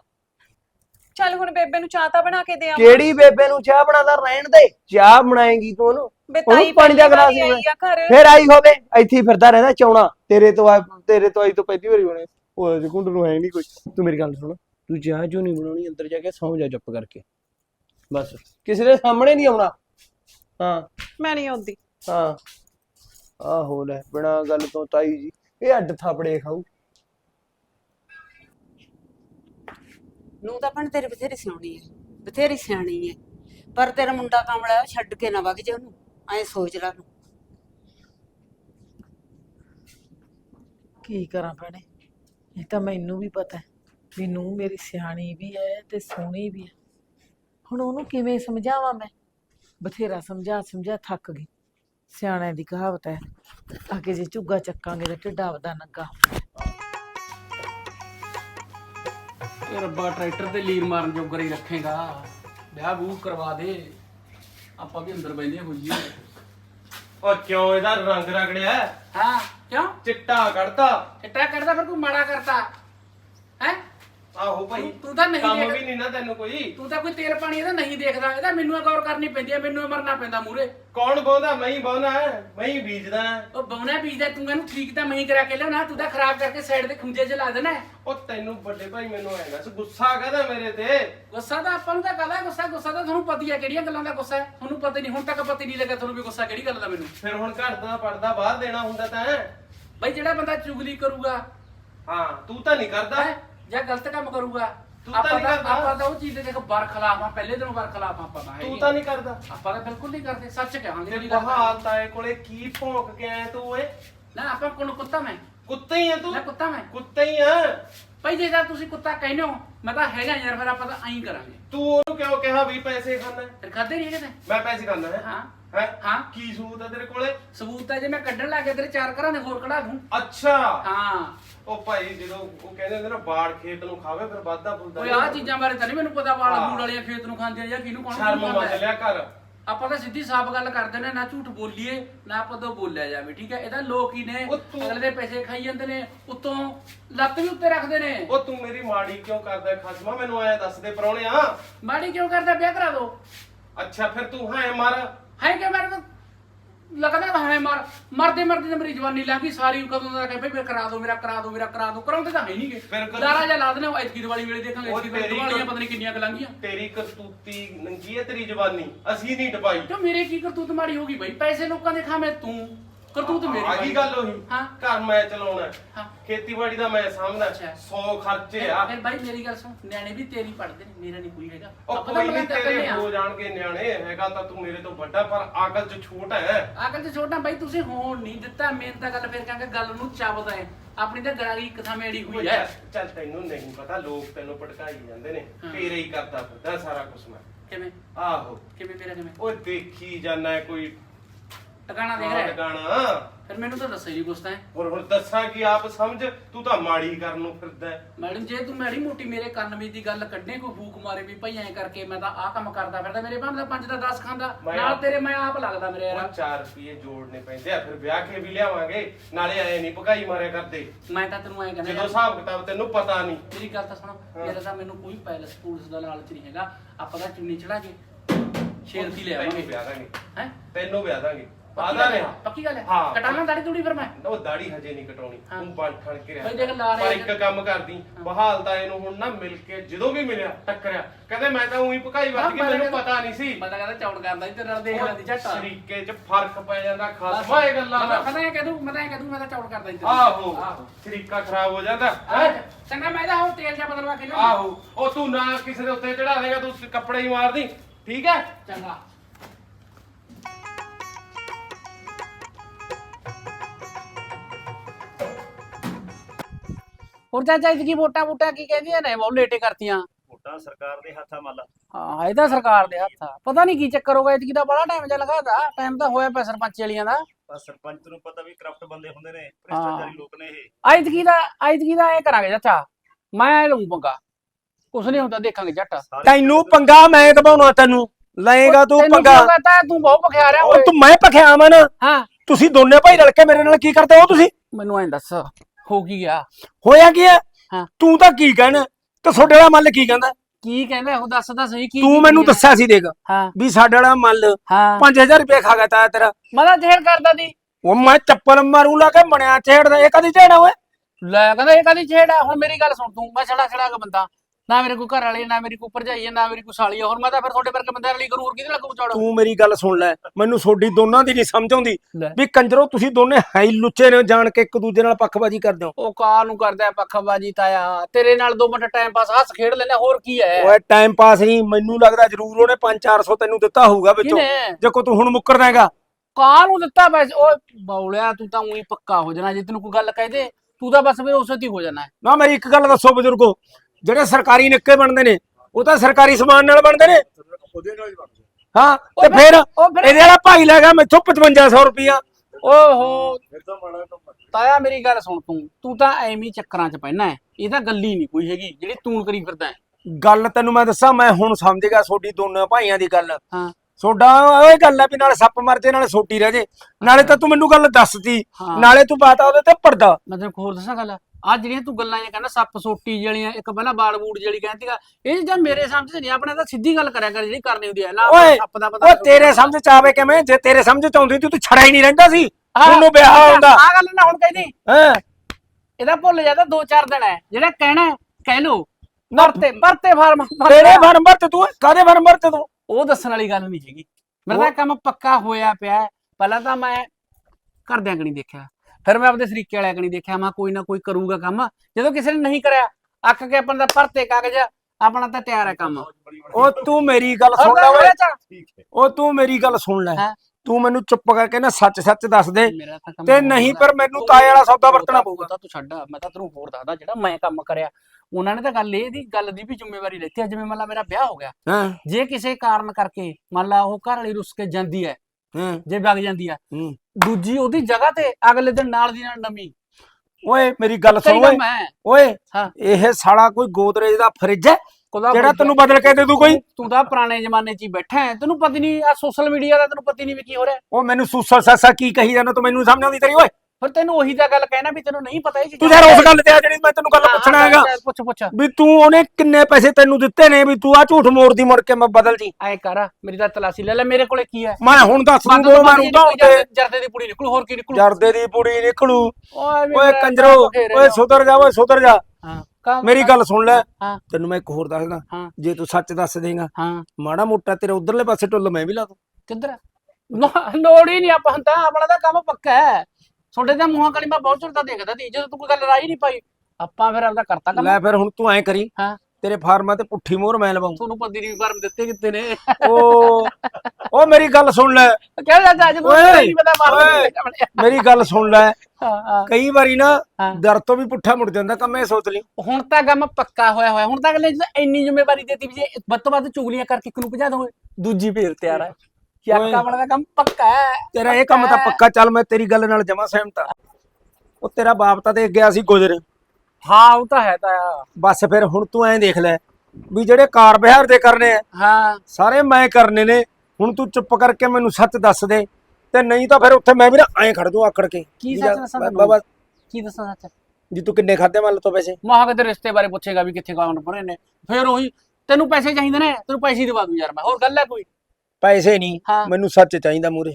ਚੱਲ ਹੁਣ ਬੇਬੇ ਨੂੰ ਚਾਹ ਤਾਂ ਬਣਾ ਕੇ ਦੇ ਆ ਕਿਹੜੀ ਬੇਬੇ ਨੂੰ ਚਾਹ ਬਣਾਦਾ? ਰਹਿਣ ਦੇ। ਚਾਹ ਬਣਾਏਗੀ ਤੂੰ ਉਹਨੂੰ। ਬੇਤਾਈ ਉਹਨੂੰ ਪਾਣੀ ਦਾ ਗਲਾਸ ਆਈ ਆ ਘਰ। ਫੇਰ ਆਈ ਹੋਵੇ। ਇੱਥੇ ਹੀ ਫਿਰਦਾ ਰਹਿੰਦਾ ਚੌਣਾ। ਤੇਰੇ ਤੋਂ ਆ ਤੇਰੇ ਤੋਂ ਆਈ ਤੋਂ ਪਹਿਲੀ ਵਾਰੀ ਬਣੇ ਉਹ ਅਜੇ ਕੁੰਡ ਨੂੰ ਹੈ ਨਹੀਂ ਕੋਈ। ਤੂੰ ਮੇਰੀ ਗੱਲ ਸੁਣ। ਤੂੰ ਚਾਹ ਜੋ ਨਹੀਂ ਬਣਾਉਣੀ ਅੰਦਰ ਜਾ ਕੇ ਸੌਂ ਜਾ ਚੁੱਪ ਕਰਕੇ। ਬਸ। ਕਿਸੇ ਦੇ ਸਾਹਮਣੇ ਨਹੀਂ ਆਉਣਾ। ਹਾਂ। ਮੈਂ ਨਹੀਂ ਆਉਂਦੀ। ਹਾਂ। ਆਹੋ ਲੈ ਬਿਨਾ ਗੱਲ ਤੋਂ ਤਾਈ ਜੀ ਇਹ ਅੱਡ ਥਾਪੜੇ ਖਾਊ। ਨੂੰ ਤਾਂ ਭੈਣ ਤੇਰੀ ਬਥੇਰੀ ਸਿਆਣੀ ਹੈ ਬਥੇਰੀ ਸਿਆਣੀ ਹੈ ਪਰ ਤੇਰਾ ਮੁੰਡਾ ਕਾਮੜਾ ਉਹ ਛੱਡ ਕੇ ਨਾ ਵਗ ਜਾ ਉਹਨੂੰ, ਐਂ ਸੋਚ ਲੈ ਤੂੰ ਕੀ ਕਰਾਂ ਭੈਣੇ? ਇਹ ਤਾਂ ਮੈਨੂੰ ਵੀ ਪਤਾ ਹੈ ਵੀ ਨੂੰ ਮੇਰੀ ਸਿਆਣੀ ਵੀ ਹੈ ਤੇ ਸੋਹਣੀ ਵੀ ਹੈ ਹੁਣ ਉਹਨੂੰ ਕਿਵੇਂ ਸਮਝਾਵਾਂ ਮੈਂ? ਬਥੇਰਾ ਸਮਝਾ ਸਮਝਾ ਥੱਕ ਗਈ। ਸਿਆਣਿਆਂ ਦੀ ਕਹਾਵਤ ਹੈ ਅੱਗੇ ਜੇ ਝੁੱਗਾ ਚੱਕਾਂਗੇ ਤਾਂ ਢਿੱਡਾ ਆਪਦਾ ਨੰਗਾ। ਇਹ ਰੱਬਾ ਟਰੈਕਟਰ ਤੇ ਲੀਰ ਮਾਰਨ ਜੋਗਰ ਹੀ ਰੱਖੇਗਾ। ਵਿਆਹ ਬੂਹ ਕਰਵਾ ਦੇ। ਆਪਾਂ ਵੀ ਅੰਦਰ ਬੈਠੇ ਹੋਈਏ। ਉਹ ਕਿਉਂ ਇਹਦਾ ਰੰਗ ਰਗੜਿਆ? ਹਾਂ ਕਿਉਂ? ਚਿੱਟਾ ਕੱਢਤਾ। ਚਿੱਟਾ ਕਰਦਾ ਫਿਰ ਕੋਈ ਮਾੜਾ ਕਰਤਾ। ਆਹੋ ਭਾਈ ਤੂੰ- ਤੂੰ ਤਾਂ ਨਹੀਂ ਕੰਮ ਦੇਖ- ਵੀ ਨਹੀਂ ਨਾ ਤੈਨੂੰ ਕੋਈ। ਤੂੰ ਤਾਂ ਕੋਈ ਤੇਲ ਪਾਣੀ ਇਹਦਾ ਨਹੀਂ ਦੇਖਦਾ ਇਹਦਾ ਮੈਨੂੰ ਇਹ ਗੌਰ ਕਰਨੀ ਪੈਂਦੀ ਹੈ ਮੈਨੂੰ ਇਹ ਮਰਨਾ ਪੈਂਦਾ ਮੂਰੇ ਕੌਣ ਬੋਂਦਾ ਮੈਂ ਹੀ ਬੋਨਾ ਮੈਂ ਹੀ। ਬੀਜਦਾ ਉਹ ਬੌਣਾ ਬੀਜਦਾ ਤੂੰ ਇਹਨੂੰ ਠੀਕ ਤਾਂ ਮੈਂ ਹੀ ਕਰਾ ਕੇ ਲਿਆਉਣਾ ਤੂੰ ਤਾਂ ਖਰਾਬ ਕਰਕੇ ਸਾਈਡ ਦੇ ਖੁੰਝੇ 'ਚ ਲਾ ਦੇਣਾ ਹੈ। ਉਹ ਤੈਨੂੰ ਵੱਡੇ ਭਾਈ ਮੈਨੂੰ ਐ ਦੱਸ ਗੁੱਸਾ ਕਾਹਦਾ ਮੇਰੇ ਤੇ? ਗੁੱਸਾ ਤਾਂ ਆਪਾਂ ਨੂੰ ਤਾਂ ਕਾਹਦਾ ਗੁੱਸਾ? ਗੁੱਸਾ ਤਾਂ ਤੁਹਾਨੂੰ ਪਤਾ ਹੀ ਹੈ ਕਿਹੜੀਆਂ ਗੱਲਾਂ ਦਾ ਗੁੱਸਾ ਹੈ? ਤੁਹਾਨੂੰ ਪਤਾ ਨਹੀਂ ਹੁਣ ਤੱਕ ਪਤਾ ਹੀ ਨਹੀਂ ਲੱਗਾ ਤੁਹਾਨੂੰ ਵੀ ਗੁੱਸਾ ਕਿਹੜੀ ਗੱਲ ਦਾ ਮੈਨੂੰ? ਫਿਰ ਹੁਣ ਘਰ ਦਾ ਪਰਦਾ ਬਾਹਰ ਦੇਣਾ ਹੁੰਦਾ ਤਾਂ। ਬਈ ਜਿਹੜਾ ਬੰਦਾ ਚੁਗਲੀ ਕਰੂਗਾ ਹਾਂ ਤੂੰ ਤਾਂ ਨਹੀਂ ਕਰਦਾ। ਹੈ? ਜਾਂ ਗਲਤ ਕੰਮ ਕਰੂਗਾ ਤੂੰ ਤਾਂ ਆਪਾਂ ਨਹੀਂ ਤਾਂ ਕਰਦਾ। ਆਪਾਂ ਤਾਂ ਉਹ ਚੀਜ਼ ਦੇ ਦੇਖ ਬਰ ਖਿਲਾਫ ਆ ਪਹਿਲੇ ਦਿਨੋਂ ਬਰ ਖਿਲਾਫ ਆ ਆਪਾਂ ਤਾਂ ਤੂੰ ਤਾਂ ਨਹੀਂ ਕਰਦਾ। ਆਪਾਂ ਤਾਂ ਬਿਲਕੁਲ ਨਹੀਂ ਕਰਦੇ ਸੱਚ ਕਹਾਂਗੇ ਤੇ ਬਹਾਲ ਤਾਏ ਕੋਲੇ ਕੀ ਭੌਂਕ ਕੇ ਆਇਆ ਤੂੰ ਓਏ? ਨਾ ਆਪਾਂ ਕੋਣ ਕੁੱਤਾ ਮੈਂ? ਕੁੱਤਾ ਹੀ ਆ ਤੂੰ? ਮੈਂ ਕੁੱਤਾ ਮੈਂ। ਕੁੱਤਾ ਹੀ ਆ। ਭਾਈ ਜੇ ਤਾਂ ਤੁਸੀਂ ਕੁੱਤਾ ਕਹਿੰਦੇ ਹੋ ਮੈਂ ਤਾਂ ਹੈਗਾ ਯਾਰ ਫਿਰ ਆਪਾਂ ਤਾਂ ਐਂ ਕਰਾਂਗੇ। ਤੂੰ ਉਹਨੂੰ ਕਿਉਂ ਕਿਹਾ ਵੀ ਪੈਸੇ ਖਾਣਾ? ਫਿਰ ਖਾਦੇ ਨਹੀਂ ਹੈਗੇ ਤੇ? ਮੈਂ ਪੈਸੇ ਖਾਣਾ ਹੈ। ਹਾਂ। ਹੈ? ਹਾਂ। ਕੀ ਸੂਤ ਆ ਤੇਰੇ ਕੋਲੇ? ਸਬੂਤ ਹੈ ਜੇ ਮੈਂ ਕੱਢਣ ਲੱਗ ਗਿਆ ਤੇਰੇ ਚਾਰ ਘਰਾਂ ਦੇ ਹੋਰ ਕਢਾ ਦੂੰ। ਅੱਛਾ। ਹਾਂ। ਉਹ ਭਾਈ ਜਦੋਂ ਉਹ ਕਹਿੰਦੇ ਹੁੰਦੇ ਨਾ ਬਾੜ ਖੇਤ ਨੂੰ ਖਾਵੇ ਫਿਰ ਵਾਧਾ ਫੁੱਲਦਾ ਓਏ ਆਹ ਚੀਜ਼ਾਂ ਬਾਰੇ ਤਾਂ ਨਹੀਂ ਮੈਨੂੰ ਪਤਾ ਵਾਲ ਹਾਂ। ਬੂੜ ਵਾਲੀਆਂ ਖੇਤ ਨੂੰ ਖਾਂਦੀਆਂ ਜਾਂ ਕਿਹਨੂੰ ਕੌਣ ਸ਼ਰਮ ਖਾਂਦਾ ਮੰਨ ਹੈ। ਲਿਆ ਕਰ। ਆਪਾਂ ਤਾਂ ਸਿੱਧੀ ਸਾਫ਼ ਗੱਲ ਕਰਦੇ ਨੇ ਨਾ ਝੂਠ ਬੋਲੀਏ ਨਾ ਆਪਾਂ ਤੋਂ ਬੋਲਿਆ ਜਾਵੇ ਠੀਕ ਹੈ? ਇਹਦਾ ਲੋਕ ਹੀ ਨੇ ਉਹ ਤੂੰ- ਅਗਲੇ ਦੇ ਪੈਸੇ ਖਾਈ ਜਾਂਦੇ ਨੇ ਉੱਤੋਂ ਲੱਤ ਵੀ ਉੱਤੇ ਰੱਖਦੇ ਨੇ। ਉਹ ਤੂੰ ਮੇਰੀ ਮਾੜੀ ਕਿਉਂ ਕਰਦਾ ਖਸਮਾ? ਮੈਨੂੰ ਆਇਆ ਦੱਸ ਦੇ ਪਰੌਣਿਆ ਮਾੜੀ ਕਿਉਂ ਕਰਦਾ ਵਿਆਹ ਕਰਾ ਦੋ। ਅੱਛਾ ਫਿਰ ਤੂੰ ਹੈ ਮਰ। ਹੈ ਕਿ ਮੇਰੇ ਤਾਂ ਲੱਗਦਾ ਤਾਂ ਹੈ ਮਰ ਮਰਦੇ ਮਰਦੇ ਤੇ ਮੇਰੀ ਜਵਾਨੀ ਲੰਘ ਗਈ ਸਾਰੀ ਕਦੋਂ ਦਾ ਕਹੇ ਮੇਰਾ ਕਰਾ ਦੋ ਮੇਰਾ ਕਰਾ ਦੋ ਮੇਰਾ ਕਰਾ ਦੋ ਕਰਾਉਂਦੇ ਤਾਂ ਹੈ ਨਹੀਂਗੇ। ਫਿਰ ਜਾਂ ਲਾ ਦਨੇ ਐਤਕੀ ਦੀਵਾਲੀ ਵੇਲੇ ਦੇਖਾਂਗੇ ਉਹ ਐਤਕੀ ਤੇਰੀ ਦੀਵਾਲੀਆਂ ਪਤਾ ਨਹੀਂ ਕਿੰਨੀਆਂ ਕੁ ਲੰਘੀਆਂ ਤੇਰੀ ਕਰਤੂਤੀ ਨੰਗੀ ਹੈ ਤੇਰੀ ਜਵਾਨੀ ਅਸੀਂ ਨਹੀਂ ਡਬਾਈ ਕਿਉਂ ਮੇਰੇ ਕੀ ਕਰਤੂਤ ਮਾੜੀ ਹੋਗੀ ਬਈ? ਪੈਸੇ ਲੋਕਾਂ ਦੇ ਖਾਵੇਂ ਤੂੰ। ਕਰਤੂਤ ਮੇਰੀ ਆ ਗਈ ਗੱਲ ਉਹੀ। ਹਾਂ। ਘਰ ਮੈਂ ਚਲਾਉਣਾ। ਹੈ। ਹਾਂ ਖੇਤੀਬਾੜੀ ਦਾ ਮੈਂ ਸਾਂਭਦਾ। ਅੱਛਾ। 100 ਖਰਚੇ ਆ। ਫਿਰ ਬਾਈ ਮੇਰੀ ਗੱਲ ਸੁਣ। ਨਿਆਣੇ ਵੀ ਤੇਰੀ ਪੜਦੇ ਨੇ ਮੇਰਾ ਨਹੀਂ ਕੋਈ ਹੈਗਾ। ਉਹ ਆਪਾਂ ਤਾਂ ਕੋਈ ਨਹੀਂ ਤੇਰੇ ਹੋ ਜਾਣਗੇ ਨਿਆਣੇ। ਹੈਗਾ ਤਾਂ ਤੂੰ ਮੇਰੇ ਤੋਂ ਵੱਡਾ ਪਰ ਆਕਲ ਚ ਛੋਟਾ ਹੈ। ਅਕਲ ਤੇ ਛੋਟਾ ਬਾਈ ਤੁਸੀਂ ਹੋਣ ਨਹੀਂ ਦਿੱਤਾ। ਮੇਨ ਤਾਂ ਗੱਲ ਫਿਰ ਕਹਾਂਗੇ ਗੱਲ ਨੂੰ ਚੱਬਦਾ ਹੈ। ਆਪਣੀ ਤਾਂ ਗਰਾਰੀ ਇੱਕ ਥਾਂ ਮੇੜੀ ਹੋਈ ਹੈ। ਚੱਲ ਤੈਨੂੰ ਨਹੀਂ ਪਤਾ ਲੋਕ ਤੈਨੂੰ ਭਟਕਾਈ ਜਾਂਦੇ ਨੇ। ਹਾਂ। ਤੇਰੇ ਹੀ ਕਰਦਾ ਫਿਰਦਾ ਸਾਰਾ ਕੁਝ ਮੈਂ। ਕਿਵੇਂ? ਆਹੋ। ਕਿਵੇਂ ਮੇਰਾ ਕਿਵੇਂ? ਉਹ ਦੇਖੀ ਜਾਣਾ ਕੋਈ ਟਿਕਾਣਾ ਦੇਖ ਹਾਂ ਰਿਹਾ ਟਿਕਾਣਾ। ਫਿਰ ਮੈਨੂੰ ਤਾਂ ਦੱਸੇ ਜੀ ਕੁਛ ਤਾਂ। ਹੋਰ ਹੁਣ ਦੱਸਾਂ ਕੀ ਆਪ ਸਮਝ? ਤੂੰ ਤਾਂ ਮਾੜੀ ਕਰਨ ਨੂੰ ਫਿਰਦਾ ਹੈ। ਮੈਡਮ ਜੇ ਤੂੰ ਮੈੜੀ ਮੋਟੀ ਮੇਰੇ ਕੰਨ ਵਿੱਚ ਦੀ ਗੱਲ ਕੱਢੇ ਕੋਈ ਫੂਕ ਮਾਰੇ ਵੀ ਭਈ ਐਂ ਕਰਕੇ ਮੈਂ ਤਾਂ ਆਹ ਕੰਮ ਕਰਦਾ ਫਿਰਦਾ ਮੇਰੇ ਭਾਵੇਂ ਦਾ 5 ਦਾ 10 ਖਾਂਦਾ ਮੈਂ ਨਾਲ ਆਪ- ਤੇਰੇ ਮੈਂ ਆਪ ਲੱਗਦਾ ਮੇਰੇ ਯਾਰ। 4 ਰੁਪਏ ਜੋੜਨੇ ਪੈਂਦੇ ਆ ਫਿਰ ਵਿਆਹ ਕੇ ਵੀ ਲਿਆਵਾਂਗੇ ਨਾਲੇ ਐ ਨਹੀਂ ਭਗਾਈ ਮਾਰਿਆ ਕਰਦੇ। ਮੈਂ ਤਾਂ ਤੈਨੂੰ ਐਂ ਕਹਿੰਦਾ ਜਦੋਂ ਯਾਰ, ਹਿਸਾਬ ਕਿਤਾਬ ਤੈਨੂੰ ਪਤਾ ਨਹੀਂ। ਮੇਰੀ ਗੱਲ ਤਾਂ ਸੁਣੋ ਮੇਰਾ ਤਾਂ ਮੈਨੂੰ ਕੋਈ ਪੈਲਸ ਪੂਲਸ ਦਾ ਲਾਲਚ ਨਹੀਂ ਹੈਗਾ। ਆਪਾਂ ਤਾਂ ਚੁੰਨੀ ਚੜਾ ਕੇ ਸ਼ੇਰ ਦੀ ਲੈ ਤੈਨੂੰ ਆਵਾਂਗੇ ਵਿਆਹ ਦਾਂਗੇ। ਹੈ? ਤੈਨੂੰ ਵਿਆਹ ਦਾਂਗੇ। ਆਦਾ ਗੱਲ ਨੇ? ਹੈ ਪੱਕੀ ਗੱਲ ਹੈ ਹਾਂ। ਕਟਾਣਾ ਦਾੜੀ ਤੂੜੀ ਫਿਰ ਮੈਂ। ਉਹ ਦਾੜੀ ਹਜੇ ਨਹੀਂ ਕਟਾਉਣੀ ਹਾਂ। ਤੂੰ ਬਣ ਠਣ ਕੇ ਬਈ ਦੇਖ ਲਾ ਪਰ ਰਿਹਾ ਇੱਕ ਕੰਮ ਕਰਦੀ ਬਹਾਲਦਾ ਇਹਨੂੰ ਹੁਣ ਨਾ ਮਿਲ ਕੇ ਜਦੋਂ ਵੀ ਮਿਲਿਆ ਟੱਕਰਿਆ। ਕਹਿੰਦੇ ਮੈਂ ਤਾਂ ਉਹੀ ਭਕਾਈ ਵੱਜ ਗਈ ਹਾਂ, ਮੈਂ ਮੈਨੂੰ ਤਾਂ- ਪਤਾ ਨਹੀਂ ਸੀ। ਮੈਂ ਤਾਂ ਕਹਿੰਦਾ ਚੌੜ ਕਰਦਾ ਸੀ ਤੇਰੇ ਨਾਲ ਦੇਖ ਲੈਂਦੀ ਝੱਟ। ਸ਼ਰੀਕੇ 'ਚ ਫ਼ਰਕ ਪੈ ਜਾਂਦਾ ਖਸਮਾ ਇਹ ਗੱਲਾਂ ਦਾ। ਮੈਂ ਤਾਂ ਇਹ ਕਹਦੂ ਮੈਂ ਤਾਂ ਇਹ ਕਹਦੂ ਮੈਂ ਤਾਂ ਚੌੜ ਕਰਦਾ ਸੀ ਤੇਰੇ ਆਹੋ ਆਹੋ। ਸ਼ਰੀਕਾ ਖਰਾਬ ਹੋ ਜਾਂਦਾ ਆਹ, ਹੈਂ? ਚੰਗਾ ਮੈਂ ਤਾਂ ਹੁਣ ਤੇਲ ਜਿਹਾ ਬਦਲਵਾ ਕੇ ਲਿਆਉਂਦਾ। ਆਹੋ ਉਹ ਤੂੰ ਨਾ ਕਿਸੇ ਦੇ ਉੱਤੇ ਚੜਾ ਦੇਗਾ ਤੂੰ ਕੱਪੜੇ ਹੀ ਮਾਰਦੀ ਠੀਕ ਹੈ? ਚੰਗਾ। ਹੋਰ ਚਾਚਾ ਇਹ ਕੀ ਵੋਟਾਂ ਵੋਟਾਂ ਕੀ ਕਹਿੰਦੀਆਂ ਨੇ ਬਹੁਤ ਲੇਟੇ ਕਰਤੀਆਂ। ਵੋਟਾਂ ਸਰਕਾਰ ਦੇ ਹੱਥਾਂ ਮੱਲ ਹਾਂ ਇਹ ਤਾਂ ਸਰਕਾਰ ਦੇ ਹੱਥ। ਆ ਪਤਾ ਨਹੀਂ ਕੀ ਚੱਕਰ ਹੋ ਗਿਆ ਇਤਕੀ ਦਾ ਬੜਾ ਟਾਈਮ ਜਿਹਾ ਲਗਾਦਾ ਟਾਈਮ ਤਾਂ ਹੋਇਆ ਪਿਆ ਸਰਪੰਚ ਵਾਲੀਆਂ ਦਾ। ਪਰ ਸਰਪੰਚ ਨੂੰ ਪਤਾ ਵੀ ਕਰਪਟ ਬੰਦੇ ਹੁੰਦੇ ਨੇ ਭ੍ਰਿਸ਼ਟਾਚਾਰੀ ਲੋਕ ਨੇ ਇਹ। ਐਤਕੀ ਦਾ ਐਤਕੀ ਦਾ ਇਹ ਕਰਾਂਗੇ ਚਾਚਾ। ਮੈਂ ਲਊਂ ਪੰਗਾ। ਕੁਛ ਨਹੀਂ ਹੁੰਦਾ ਦੇਖਾਂਗੇ ਜੱਟ। ਸਾਰੇ ਤੈਨੂੰ ਪੰਗਾ ਮੈਂ ਦਬਾਉਣਾ ਤੈਨੂੰ। ਲਏਗਾ ਤੂੰ ਤੈਨੂੰ ਪੰਗਾ। ਕਿਉਂ ਕਹਤਾ ਤੂੰ ਬਹੁਤ ਪਖਿਆ ਰਿਹਾ ਉਹ ਓਏ। ਤੂੰ ਮੈਂ ਭਖਿਆ ਮਨ ਹਾਂ। ਤੁਸੀਂ ਦੋਨੇ ਭਾਈ ਰਲ ਕੇ ਮੇਰੇ ਨਾਲ ਕੀ ਕਰਦੇ ਹੋ ਤੁਸੀਂ? ਮੈਨੂੰ ਐਂ ਦੱਸ। ਹੋ ਕੀ ਗਿਆ? ਹੋਇਆ ਕੀ ਹੈ? ਹਾਂ। ਤੂੰ ਤਾਂ ਕੀ ਕਹਿਣਾ? ਤੇ ਤੁਹਾਡੇ ਵਾਲਾ ਮੱਲ ਕੀ ਕਹਿੰਦਾ? ਕੀ ਕਹਿੰਦਾ? ਉਹ ਦੱਸ ਤਾਂ ਸਹੀ ਕੀ ਤੂੰ ਕੀ ਮੈਨੂੰ ਕਹਿੰਦਾ? ਦੱਸਿਆ ਸੀ ਦੇਖ ਹਾਂ। ਵੀ ਸਾਡੇ ਵਾਲਾ ਮੱਲ ਹਾਂ। 5000 ਰੁਪਏ ਖਾ ਗਿਆ ਤਾ ਤੇਰਾ। ਮੈਂ ਤਾਂ ਜ਼ਹਿਰ ਕਰਦਾ ਦੀ ਉਹ ਮੈਂ ਚੱਪਲ ਮਾਰੂ ਲਾ ਕੇ ਬਣਿਆ ਛੇੜਦਾ। ਇਹ ਕਦੀ ਝੇੜਾ ਓਏ? ਲੈ ਕਹਿੰਦਾ ਇਹ ਕਾਦੀ ਛੇੜ ਆ ਹੁਣ ਮੇਰੀ ਗੱਲ ਸੁਣ ਤੂੰ। ਮੈਂ ਛੜਾ ਛੜਾ ਕੇ ਬੰਦਾ। ਨਾ ਮੇਰੇ ਕੋਈ ਘਰ ਵਾਲੀ ਨਾ ਮੇਰੀ ਕੋਈ ਭਰਜਾਈ ਆ, ਨਾ ਮੇਰੀ ਕੋਈ ਸਾਲੀ। ਹੋਰ ਮੈਂ ਤਾਂ ਫਿਰ ਤੁਹਾਡੇ ਵਰਗੇ ਬੰਦੇ ਵਾਲੀ ਕਰੂ ਹੋਰ ਕਿਹਦੇ ਲੱਗੂ ਚੌੜ ਤੂੰ ਮੇਰੀ ਗੱਲ ਸੁਣ ਲੈ। ਮੈਨੂੰ ਤੁਹਾਡੀ ਦੋਨਾਂ ਦੀ ਨਹੀਂ ਸਮਝ ਆਉਂਦੀ ਲੈ। ਵੀ ਕੰਜਰੋ ਤੁਸੀਂ ਦੋਨੇ ਹਾਈ ਲੁੱਚੇ ਨੇ ਜਾਣ ਕੇ ਇੱਕ ਦੂਜੇ ਨਾਲ ਪੱਖਬਾਜੀ ਕਰਦੇ ਹੋ। ਉਹ ਕਾਹ ਨੂੰ ਕਰਦਾ ਪੱਖਾਬਾਜੀ ਤਾਇਆ ਤੇਰੇ ਨਾਲ ਦੋ ਮਿੰਟ ਟਾਈਮ ਪਾਸ ਹੱਸ ਖੇਡ ਲੈਣਾ ਹੋਰ ਕੀ ਹੈ? ਓਏ ਟਾਈਮ ਪਾਸ ਨਹੀਂ ਮੈਨੂੰ ਲੱਗਦਾ ਜ਼ਰੂਰ ਉਹਨੇ 5-400 ਤੈਨੂੰ ਦਿੱਤਾ ਹੋਊਗਾ ਵਿੱਚੋਂ। ਜੇ ਕੋ ਤੂੰ ਹੁਣ ਮੁੱਕਰਦਾ ਹੈਗਾ ਕਾਹ ਨੂੰ ਦਿੱਤਾ ਪੈਸੇ ਓਏ ਬੌਲਿਆ ਤੂੰ ਤਾਂ ਉਹੀ ਪੱਕਾ ਹੋ ਜਾਣਾ ਜੇ ਤੈਨੂੰ ਕੋਈ ਗੱਲ ਕਹਿ ਦੇ ਤੂੰ ਤਾਂ ਬਸ ਫਿਰ ਉਸੇ ਤੇ ਹੀ ਹੋ ਜਾਣਾ। ਹੈ। ਨਾ ਮੇਰੀ ਇੱਕ ਗੱਲ ਦੱਸੋ ਬਜ਼ੁਰਗੋ। ਜਿਹੜੇ ਸਰਕਾਰੀ ਨਿੱਕੇ ਬਣਦੇ ਨੇ ਉਹ ਤਾਂ ਸਰਕਾਰੀ ਸਮਾਨ ਨਾਲ ਬਣਦੇ ਨੇ। ਉਹਦੇ ਨਾਲ ਹੀ ਬਣਦੇ ਹਾਂ ਉਹ ਤੇ ਫਿਰ- ਇਹਦੇ ਵਾਲਾ ਭਾਈ ਲੈ ਗਿਆ ਮੈਥੋਂ 5500 ਰੁਪਿਆ ਓਹੋ। ਤਾਇਆ ਮੇਰੀ ਗੱਲ ਸੁਣ ਤੂੰ। ਤੂੰ ਤਾਂ ਐਵੇਂ ਹੀ ਚੱਕਰਾਂ 'ਚ ਪੈਣਾ ਹੈ। ਇਹ ਤਾਂ ਗੱਲ ਹੀ ਨਹੀਂ ਕੋਈ ਹੈਗੀ ਜਿਹੜੀ ਤੂੰ ਕਰੀ ਫਿਰਦਾ ਹੈ। ਗੱਲ ਤੈਨੂੰ ਮੈਂ ਦੱਸਾਂ ਮੈਂ ਹੁਣ ਸਮਝ ਗਿਆ ਤੁਹਾਡੀ ਦੋਨਾਂ ਭਾਈਆਂ ਦੀ ਗੱਲ। ਹਾਂ। ਤੁਹਾਡਾ ਇਹ ਗੱਲ ਹੈ ਵੀ ਨਾਲੇ ਸੱਪ ਮਰ ਜੇ ਨਾਲੇ ਸੋਟੀ ਰਹਿ ਜੇ। ਨਾਲੇ ਤਾਂ ਤੂੰ ਮੈਨੂੰ ਗੱਲ ਦੱਸਤੀ। ਹਾਂ। ਨਾਲੇ ਤੂੰ ਬਾਤਾ ਉਹਦੇ ਤੇ ਪਰਦਾ ਮੈਂ ਤੈਨੂੰ ਹੋਰ ਦੱਸਾਂ ਗੱਲ। ਆ ਜਿਹੜੀਆਂ ਤੂੰ ਗੱਲਾਂ ਇਹ ਕਹਿੰਦਾ ਸੱਪ ਸੋਟੀ ਜਿਹੜੀਆਂ ਇੱਕ ਪਹਿਲਾਂ ਬਾਲ ਬੂੜ ਜਿਹੜੀ ਕਹਿੰਦੀਗਾ ਇਹ ਜਾਂ ਮੇਰੇ ਸਮਝ 'ਚ ਨਹੀਂ ਆਪਣੇ ਤਾਂ ਸਿੱਧੀ ਗੱਲ ਕਰਿਆ ਕਰ ਜਿਹੜੀ ਕਰਨੀ ਹੁੰਦੀ ਹੈ ਨਾ ਆਪਣੇ ਓਏ, ਸੱਪ ਦਾ ਪਤਾ ਉਹ ਤੇਰੇ ਸਮਝ ਚ ਆਵੇ ਕਿਵੇਂ? ਜੇ ਤੇਰੇ ਸਮਝ ਚ ਆਉਂਦੀ ਤੂੰ ਤੂੰ ਛੜਾ ਹੀ ਨਹੀਂ ਰਹਿੰਦਾ ਸੀ। ਤੈਨੂੰ ਵਿਆਹ ਹੁੰਦਾ। ਆ ਗੱਲ ਨਾ ਹੁਣ ਕਹਿੰਦੀ। ਹਾਂ? ਇਹਦਾ ਭੁੱਲ ਜਾਂਦਾ ਦੋ ਚਾਰ ਦਿਨ ਹੈ। ਜਿਹੜਾ ਕਹਿਣਾ ਹੈ, ਕਹਿ ਲੋ ਨਾ ਪਰਤੇ ਪਰਤੇ ਫਾਰਮ ਤੇਰੇ ਫਰਮ। ਵਰਤ ਤੂੰ ਕਾਦੇ ਫਰਮ ਵਰਤ ਤੂੰ? ਉਹ ਦੱਸਣ ਵਾਲੀ ਗੱਲ ਨਹੀਂ ਹੈਗੀ ਮੇਰਾ ਤਾਂ ਕੰਮ ਪੱਕਾ ਹੋਇਆ ਪਿਆ ਹੈ। ਪਹਿਲਾਂ ਤਾਂ ਮੈਂ ਘਰਦਿਆਂ ਕਣੀ ਦੇਖਿਆ। ਫਿਰ ਮੈਂ ਆਪਣੇ ਸਰੀਕੇ ਵਾਲਿਆਂ ਕਣੀ ਦੇਖਿਆ ਮੈਂ ਕੋਈ ਨਾ ਕੋਈ ਕਰੂਗਾ ਕੰਮ ਜਦੋਂ ਕਿਸੇ ਨੇ ਨਹੀਂ ਕਰਿਆ ਅੱਕ ਕੇ ਆਪਣਾ ਤਾਂ ਭਰਤੇ ਕਾਗਜ਼ ਆਪਣਾ ਤਾਂ ਤਿਆਰ ਹੈ ਕੰਮ। ਉਹ ਤੂੰ ਮੇਰੀ ਗੱਲ ਸੁਣ ਲੈ ਓਏ। ਠੀਕ ਹੈ। ਉਹ ਤੂੰ ਮੇਰੀ ਗੱਲ ਸੁਣ ਲੈ। ਤੂੰ ਮੈਨੂੰ ਚੁੱਪ ਕਰਕੇ ਨਾ ਸੱਚ ਸੱਚ ਦੱਸ ਦੇ। ਤਾਂ ਨਹੀਂ। ਪਰ ਮੈਨੂੰ ਤਾਏ ਵਾਲਾ ਸੌਦਾ ਵਰਤਣਾ ਪਊਗਾ। ਤਾਂ ਤੂੰ ਛੱਡ ਮੈਂ ਤਾਂ ਤੈਨੂੰ ਹੋਰ ਦੱਸਦਾ ਜਿਹੜਾ ਮੈਂ ਕੰਮ ਕਰਿਆ ਉਹਨਾਂ ਨੇ ਤਾਂ ਗੱਲ ਇਹ ਦੀ ਗੱਲ ਦੀ ਵੀ ਜ਼ਿੰਮੇਵਾਰੀ ਲੈਤੀ ਜਿਵੇਂ ਮੰਨ ਲਾ ਮੇਰਾ ਵਿਆਹ ਹੋ ਗਿਆ। ਹਾਂ। ਜੇ ਕਿਸੇ ਕਾਰਨ ਕਰਕੇ ਮੰਨ ਲਾ ਉਹ ਘਰ ਵਾਲੀ ਰੁੱਸ ਕੇ ਜਾਂਦੀ ਹੈ ਹਾਂ। ਜੇ ਵਗ ਜਾਂਦੀ ਹੈ ਹੂੰ। ਦੂਜੀ ਉਹਦੀ ਜਗ੍ਹਾ ਤੇ ਅਗਲੇ ਦਿਨ ਨਾਲ ਦੀ ਨਾਲ ਨਵੀਂ। ਓਏ ਮੇਰੀ ਗੱਲ ਸੁਣ ਓਏ। ਓਏ ਹਾਂ। ਇਹ ਸਾਲਾ ਕੋਈ ਗੋਦਰੇਜ ਦਾ ਫਰਿੱਜ ਹੈ? ਜਿਹੜਾ ਤੈਨੂੰ ਬਦਲ ਕੇ ਦੇ ਦੂ ਕੋਈ? ਤੂੰ ਤਾਂ ਪੁਰਾਣੇ ਜ਼ਮਾਨੇ 'ਚ ਹੀ ਬੈਠਾ ਹੈ। ਤੈਨੂੰ ਪਤਾ ਨਹੀਂ ਆ ਸੋਸ਼ਲ ਮੀਡੀਆ ਦਾ ਤੈਨੂੰ ਪਤਾ ਨਹੀਂ ਵੀ ਕੀ ਹੋ ਰਿਹਾ। ਉਹ ਮੈਨੂੰ ਸੂਸਾ ਸਾਸਾ ਕੀ ਕਹੀ ਜਾਂਦਾ ਤੂੰ ਮੈਨੂੰ ਸਮਝ ਆਉਂਦੀ ਤੇਰੀ ਓਏ। ਫਿਰ ਤੈਨੂੰ ਉਹੀ ਤਾਂ ਗੱਲ ਕਹਿਣਾ ਵੀ ਤੈਨੂੰ ਨਹੀਂ ਪਤਾ ਇਹ ਤੂੰ ਯਾਰ ਉਸ ਗੱਲ ਤੇ ਆ ਜਿਹੜੀ ਮੈਂ ਤੈਨੂੰ ਗੱਲ ਪੁੱਛਣਾ ਹੈਗਾ। ਪੁੱਛ ਪੁੱਛ। ਵੀ ਤੂੰ ਉਹਨੇ ਕਿੰਨੇ ਪੈਸੇ ਤੈਨੂੰ ਦਿੱਤੇ ਨੇ ਵੀ ਤੂੰ ਆ ਝੂਠ ਮੋੜਦੀ ਮੁੜ ਕੇ ਮੈਂ ਬਦਲ ਜੀ ਐ ਕਰ ਮੇਰੀ ਤਾਂ ਤਲਾਸੀ ਲੈ ਲੈ ਮੇਰੇ ਕੋਲੇ ਕੀ ਹੈ? ਮੈਂ ਹੁਣ ਦੱਸ ਦੂੰ ਤੋਂ ਮੈਂ ਬੰਦ ਰੁੰਦਾ ਨਿਕਲ ਉੱਤੇ। ਜਰਦੇ- ਦੀ ਪੁੜੀ ਨਿਕਲੂ ਹੋਰ ਕੀ ਨਿਕਲੂ? ਜਰਦੇ ਦੀ ਪੁੜੀ ਨਿਕਲੂ। ਓਏ ਕੰਜਰੋ ਓਏ। ਸੁਧਰ ਜਾ ਓਏ ਸੁਧਰ ਜਾ। ਮੇਰੀ ਗੱਲ ਸੁਣ ਲੈ। ਤੈਨੂੰ ਮੈਂ ਇੱਕ ਹੋਰ ਦੱਸਦਾ। ਜੇ ਤੂੰ ਸੱਚ ਦੱਸ ਦੇਂਗਾ ਮਾੜਾ ਮੋਟਾ ਤੇਰੇ ਉਧਰਲੇ ਪਾਸੇ ਟੁੱਲ ਮੈਂ ਵੀ ਲਾ ਦੂੰ। ਕਿੱਧਰ? ਲੋੜ ਹੀ ਨਹੀਂ ਆਪਾਂ ਤਾਂ ਆਪਣਾ ਤਾਂ ਕੰਮ ਪੱਕਾ ਹੈ। ਤੁਹਾਡੇ ਤਾਂ ਮੂੰਹਾਂ ਕਲੀ ਮੈਂ ਬਹੁਤ ਚਿਰ ਦਾ ਦੇਖਦਾ ਸੀ ਜਦੋਂ ਤੂੰ ਕੋਈ ਗੱਲ ਰਾਈ ਨਹੀਂ ਪਾਈ ਆਪਾਂ ਫਿਰ ਆਪਦਾ ਕਰਤਾ ਕੰਮ। ਲੈ ਫਿਰ ਹੁਣ ਤੂੰ ਐਂ ਕਰੀ ਹਾਂ। ਤੇਰੇ ਫਾਰਮਾਂ ਤੇ ਪੁੱਠੀ ਮੋਹਰ ਮੈਂ ਲਵਾਉਂ। ਤੁਹਾਨੂੰ ਪਤੀ ਨਹੀਂ ਫਾਰਮ ਦਿੱਤੇ ਕਿੱਥੇ ਨੇ? ਉਹ ਉਹ ਮੇਰੀ ਗੱਲ ਸੁਣ ਲੈ। ਕਹਿ ਜਾ ਅੱਜ ਨਹੀਂ ਪਤਾ ਮਾਰ। ਮੇਰੀ ਗੱਲ ਸੁਣ ਲੈ। ਕਈ ਵਾਰੀ ਨਾ। ਦਰ ਤੋਂ ਵੀ ਪੁੱਠਾ ਮੁੜ ਜਾਂਦਾ ਕੰਮ ਇਹ ਸੋਚ ਲਈ। ਹੁਣ ਤਾਂ ਕੰਮ ਪੱਕਾ ਹੋਇਆ ਹੋਇਆ। ਹੁਣ ਤਾਂ ਅਗਲੇ ਇੰਨੀ ਜ਼ਿੰਮੇਵਾਰੀ ਦੇਤੀ ਵੀ ਜੇ ਵੱਧ ਤੋਂ ਵੱਧ ਚੁਗਲੀਆਂ ਕਰਕੇ ਇੱਕ ਨੂੰ ਭਜਾ ਦੋਗੇ ਦੂਜੀ ਫੇਰ ਤਿਆਰ ਹੈ ਯਾਕਾ ਵਾਲਾ ਦਾ ਕੰਮ ਪੱਕਾ ਹੈ। ਤੇਰਾ ਇਹ ਕੰਮ ਤਾਂ ਪੱਕਾ ਚੱਲ ਮੈਂ ਤੇਰੀ ਗੱਲ ਨਾਲ ਜਮਾ ਸਹਿਮਤ ਆ ਉਹ ਤੇਰਾ ਬਾਪ ਤਾਂ ਦੇਖ ਗਿਆ ਸੀ ਗੁਜਰ। ਹਾਂ ਉਹ ਤਾਂ ਹੈ ਤਾਂ। ਬਸ ਫਿਰ ਹੁਣ ਤੂੰ ਐਂ ਦੇਖ ਲੈ ਵੀ ਜਿਹੜੇ ਕਾਰ ਵਿਹਾਰ ਦੇ ਕਰਨੇ ਆ ਹਾਂ। ਸਾਰੇ ਮੈਂ ਕਰਨੇ ਨੇ। ਹੁਣ ਤੂੰ ਚੁੱਪ ਕਰਕੇ ਮੈਨੂੰ ਸੱਚ ਦੱਸ ਦੇ ਤੇ ਨਹੀਂ ਤਾਂ ਫਿਰ ਉੱਥੇ ਮੈਂ ਵੀ ਨਾ ਐਂ ਖੜ ਜੂ ਆਕੜ ਕੇ। ਕੀ ਸੱਚ ਦੱਸਾਂ ਬਾ- ਤੈਨੂੰ? ਬਾ- ਕੀ ਦੱਸਾਂ ਸੱਚ? ਜੀ ਤੂੰ ਕਿੰਨੇ ਖਾਦੇ ਮੰਨ ਲਓ ਪੈਸੇ? ਮਹਾ ਕਿਤੇ ਰਿਸ਼ਤੇ ਬਾਰੇ ਪੁੱਛੇਗਾ ਵੀ ਕਿੱਥੇ ਕਾਉਂਟ ਭਰੇ ਨੇ। ਫੇਰ ਉਹੀ ਤੈਨੂੰ ਪੈਸੇ ਚਾਹੀਦੇ ਨੇ ਤੈਨੂੰ ਪੈਸੇ ਦਵਾ ਦੂੰ ਯਾਰ ਮੈਂ। ਹੋਰ ਗੱਲ ਹੈ ਕੋਈ? ਪੈਸੇ ਨਹੀਂ ਹਾਂ। ਮੈਨੂੰ ਸੱਚ ਚਾਹੀਦਾ ਮੂਰੇ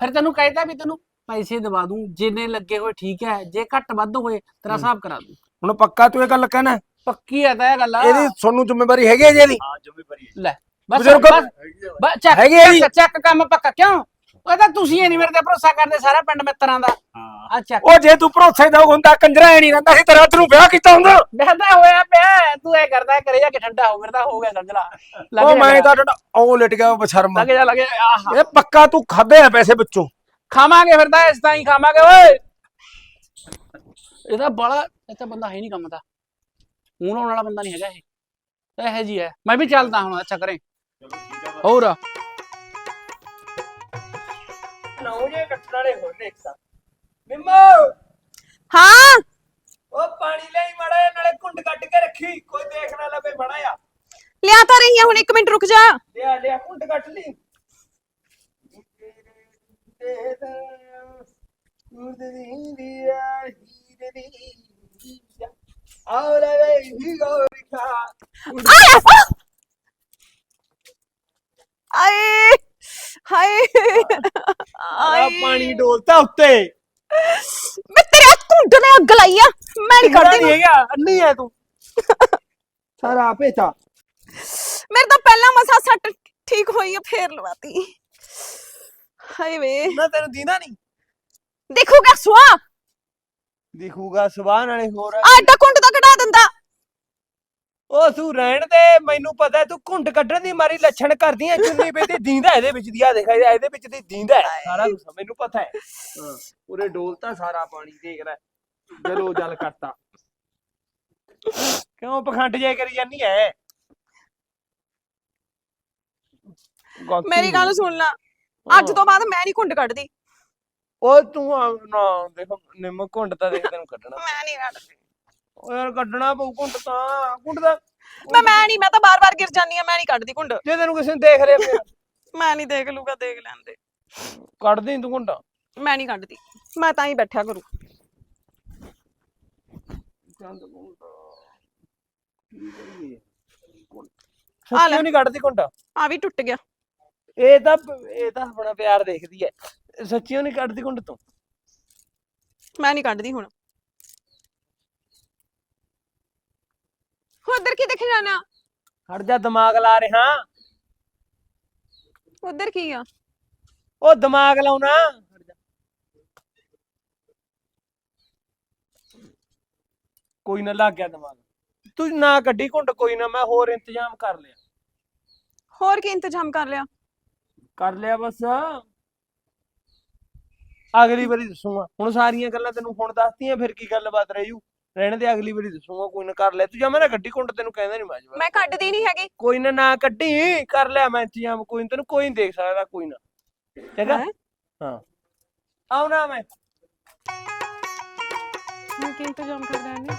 ਫਿਰ ਤੈਨੂੰ ਕਹਿਤਾ ਵੀ ਤੈਨੂੰ ਪੈਸੇ ਦਵਾ ਦੂੰ ਜਿੰਨੇ ਲੱਗੇ ਹੋਏ ਠੀਕ ਹੈ ਜੇ ਘੱਟ ਵੱਧ ਹੋਏ ਤੇਰਾ ਹਿਸਾਬ ਕਰਾ ਦੂੰ। ਹੁਣ ਪੱਕਾ ਤੂੰ ਇਹ ਗੱਲ ਕਹਿਣਾ? ਪੱਕੀ ਹੈ ਤਾਂ ਇਹ ਗੱਲ ਇਹਦੀ ਤੁਹਾਨੂੰ ਜ਼ਿੰਮੇਵਾਰੀ ਹੈਗੀ ਹੈ ਜੀ ਇਹਦੀ? ਹਾਂ ਜ਼ਿੰਮੇਵਾਰੀ ਹੈ ਲੈ ਬਸ ਬਜ਼ੁਰਗ। ਬਸ ਬਸ ਚੱਕ ਹੈਗੀ ਹੈ ਜੀ। ਚੱਕ- ਚੱਕ ਕੰਮ ਪੱਕਾ ਕਿਉਂ? ਉਹ ਤਾਂ ਤੁਸੀਂ ਨਹੀਂ ਮੇਰੇ ਤੇ ਭਰੋਸਾ ਕਰਦੇ ਸਾਰਾ ਪਿੰਡ ਮਿੱਤਰਾਂ ਦਾ। ਹਾਂ। ਅੱਛਾ। ਉਹ ਜੇ ਤੂੰ ਭਰੋਸੇ ਦਾ ਹੁੰਦਾ ਕੰਜਰਾ ਐ ਨਹੀਂ ਰਹਿੰਦਾ ਸੀ ਤੇਰਾ ਤੈਨੂੰ ਵਿਆਹ ਕੀਤਾ ਹੁੰਦਾ। ਬਹਿਦਾ ਹੋਇਆ ਪਿਆ ਤੂੰ ਇਹ ਕਰਦਾ ਕਰੇ ਜਾ ਕੇ ਠੰਡਾ ਹੋ ਮੇਰੇ ਤਾਂ ਹੋ ਗਿਆ ਸਮਝ ਲਾ। ਲੱਗ ਉਹ ਮੈਂ। ਤਾਂ ਡੰਡਾ- ਉਹ ਲਿਟ ਗਿਆ ਬਸ਼ਰਮ ਲੱਗ ਜਾ ਲੱਗ ਜਾ ਆਹਾ। ਇਹ ਪੱਕਾ ਤੂੰ ਖਾਦੇ ਆ ਪੈਸੇ ਵਿੱਚੋਂ। ਖਾਵਾਂਗੇ ਫਿਰ ਤਾਂ ਇਸ ਤਾਂ ਹੀ ਖਾਵਾਂਗੇ ਓਏ। ਇਹਦਾ ਬੜਾ ਤਾਂ ਬੰਦਾ ਹੈ ਨਹੀਂ ਕੰਮ ਦਾ। ਮੂੰਹ ਲਾਉਣ ਵਾਲਾ ਬੰਦਾ ਨਹੀਂ ਹੈਗਾ ਇਹ। ਇਹੋ ਜੀ ਹੈ। ਮੈਂ ਵੀ ਚੱਲਦਾ ਹੁਣ ਅੱਛਾ ਕਰੇ। ਹੋਰ। ਨੌ ਜੇ ਕੱਟਣ ਵਾਲੇ ਹੋਰ ਨੇ ਇੱਕ ਤਾਂ ਨਿੰਮੋ ਹਾਂ ਉਹ ਪਾਣੀ ਲਈ ਮੜਾ ਨਾਲੇ ਕੁੰਡ ਕੱਢ ਕੇ ਰੱਖੀ ਕੋਈ ਦੇਖ ਨਾ ਲਵੇ ਮੜਾ ਆ ਲਿਆ ਤਾਂ ਰਹੀ ਹਾਂ ਹੁਣ ਇੱਕ ਮਿੰਟ ਰੁਕ ਜਾ ਲਿਆ ਲਿਆ ਕੁੰਡ ਕੱਢ ਲਈ ਆਉਰੇ ਵੇ ਹੀ ਗੋਰਿਖਾ ਆਏ ਹਾਏ ਆ ਆਏ ਪਾਣੀ ਡੋਲਤਾ ਉੱਤੇ। ਮੈਂ ਤੇਰੇ ਕੁੰਡ ਨੇ ਅੱਗ ਲਾਈ ਆ ਮੈਂ ਨਹੀਂ ਕਰਦੀ ਨਹੀਂ ਹੈਗਾ ਅੰਨੀ ਹੈ ਤੂੰ। ਸਾਰਾ ਆਪੇ ਚਾ ਮੇਰੇ ਤਾਂ ਪਹਿਲਾਂ ਮਸਾ ਸੱਟ ਠੀਕ ਹੋਈ ਆ ਫੇਰ ਲਵਾਤੀ। ਹਾਏ ਵੇ। ਨਾ ਤੈਨੂੰ ਦੀਨਾ ਨਹੀਂ ਦੇਖੂਗਾ ਸੁਆ ਦਿਖੂਗਾ ਸੁਬਾਹ ਨਾਲੇ ਹੋਰ ਆਡਾ ਕੁੰਡ ਤਾਂ ਕਢਾ ਦਿੰਦਾ। ਉਹ ਤੂੰ ਰਹਿਣ ਦੇ ਮੈਨੂੰ ਪਤਾ ਤੂੰ ਘੁੰਡ ਕੱਢਣ ਦੀ ਮਾਰੀ ਲੱਛਣ ਕਰਦੀ ਐ ਚੁੰਨੀ ਪੇ ਤੇ ਦੀਂਦਾ ਇਹਦੇ ਵਿੱਚ ਦੀ ਆ ਦੇਖ ਇਹਦੇ ਵਿੱਚ ਦੀ ਦੀਂਦਾ ਸਾਰਾ ਕੁਝ ਮੈਨੂੰ ਪਤਾ ਹੈ। ਪੂਰੇ ਡੋਲਤਾ ਸਾਰਾ ਪਾਣੀ ਦੇਖ ਲੈ ਜਲੋ ਜਲ ਕਰਤਾ ਕਿਉਂ ਪਖੰਡ ਜੇ ਕਰੀ ਜਾਨੀ ਐ? ਮੇਰੀ ਗੱਲ ਸੁਣ ਲੈ। ਅੱਜ ਤੋਂ ਬਾਅਦ ਮੈਂ ਨਹੀਂ ਕੁੰਡ ਕੱਢਦੀ। ਉਹ ਤੂੰ ਨਾ ਦੇਖ ਨਿੰਮ ਘੁੰਡ ਤਾਂ ਦੇਖ ਤੈਨੂੰ ਕੱਢਣਾ। ਮੈਂ ਨਹੀਂ ਕੱਢਦੀ ਉਹ ਯਾਰ ਕੱਢਣਾ ਪਊ ਘੁੰਡ ਤਾਂ ਘੁੰਡ ਦਾ। ਮੈਂ ਮੈਂ ਨਹੀਂ ਮੈਂ ਤਾਂ ਬਾਰ-ਬਾਰ ਗਿਰ ਜਾਂਦੀ ਆ ਮੈਂ ਨਹੀਂ ਕੱਢਦੀ ਕੁੰਡ ਜੇ ਤੈਨੂੰ ਕਿਸੇ ਨੇ ਦੇਖ ਲਿਆ ਫਿਰ। ਮੈਂ ਨਹੀਂ ਦੇਖ ਲੂਗਾ ਦੇਖ ਲੈਂਦੇ। ਕੱਢਦੀ ਤੂੰ ਘੁੰਡਾ। ਮੈਂ ਨਹੀਂ ਕੱਢਦੀ ਮੈਂ ਤਾਂ ਹੀ ਬੈਠਿਆ ਕਰੂ। ਚੰਦ ਘੁੰਡਾ। ਕੀ ਕਰੀਏ। ਸੱਚੀ ਨਹੀਂ ਕੱਢਦੀ ਘੁੰਡਾ? ਆ ਵੀ ਟੁੱਟ ਗਿਆ। ਇਹ ਤਾਂ ਇਹ ਤਾਂ ਆਪਣਾ ਪਿਆਰ ਦੇਖਦੀ ਐ। ਸੱਚੀਓ ਨਹੀਂ ਕੱਢਦੀ ਘੁੰਡ ਤੋਂ? ਮੈਂ ਨਹੀਂ ਕੱਢਦੀ ਹੁਣ। ਉਧਰ ਕੀ ਦਿਖ ਜਾਣਾ? ਹਟ ਜਾ ਦਿਮਾਗ ਲਾ ਰਿਹਾ। ਉਧਰ ਕੀ ਆ? ਉਹ ਦਿਮਾਗ ਲਾਉਣਾ। ਕੋਈ ਨਾ ਲੱਗ ਗਿਆ ਦਿਮਾਗ। ਤੂੰ ਨਾ ਕੱਢੀ ਘੁੰਡ ਕੋਈ ਨਾ ਮੈਂ ਹੋਰ ਇੰਤਜ਼ਾਮ ਕਰ ਲਿਆ। ਹੋਰ ਕੀ ਇੰਤਜ਼ਾਮ ਕਰ ਲਿਆ? ਕਰ ਲਿਆ ਬਸ। ਅਗਲੀ ਵਾਰੀ ਦੱਸੂਗਾ। ਹੁਣ ਸਾਰੀਆਂ ਗੱਲਾਂ ਤੈਨੂੰ ਹੁਣ ਦੱਸਤੀਆਂ ਫਿਰ ਕੀ ਗੱਲਬਾਤ ਰਹਿ ਜੂ? ਰਹਿਣ ਦੇ ਅਗਲੀ ਵਾਰੀ ਦੱਸੂਗਾ ਕੋਈ ਨਾ ਕਰ ਲੈ। ਤੂੰ ਜਾਂ ਮੈਂ ਨਾ ਗੱਡੀ ਘੁੰਡ ਤੈਨੂੰ ਕਹਿੰਦਾ ਨਹੀਂ ਮਾਜਵਾ ਮੈਂ ਕੱਢਦੀ ਨਹੀਂ ਹੈਗੀ। ਕੋਈ ਨਾ ਨਾ ਕੱਢੀ ਕਰ ਲਿਆ ਮੈਂ ਇੰਤਜ਼ਾਮ ਕੋਈ ਨੀ, ਤੈਨੂੰ ਕੋਈ ਨਹੀਂ ਦੇਖ ਸਕਦਾ ਕੋਈ ਨਾ। ਚੰਗਾ? ਹੈਂ? ਹਾਂ। ਆਉਣਾ ਮੈਂ। ਮੈਂ ਕੀ ਇੰਤਜ਼ਾਮ ਕਰ ਨੇ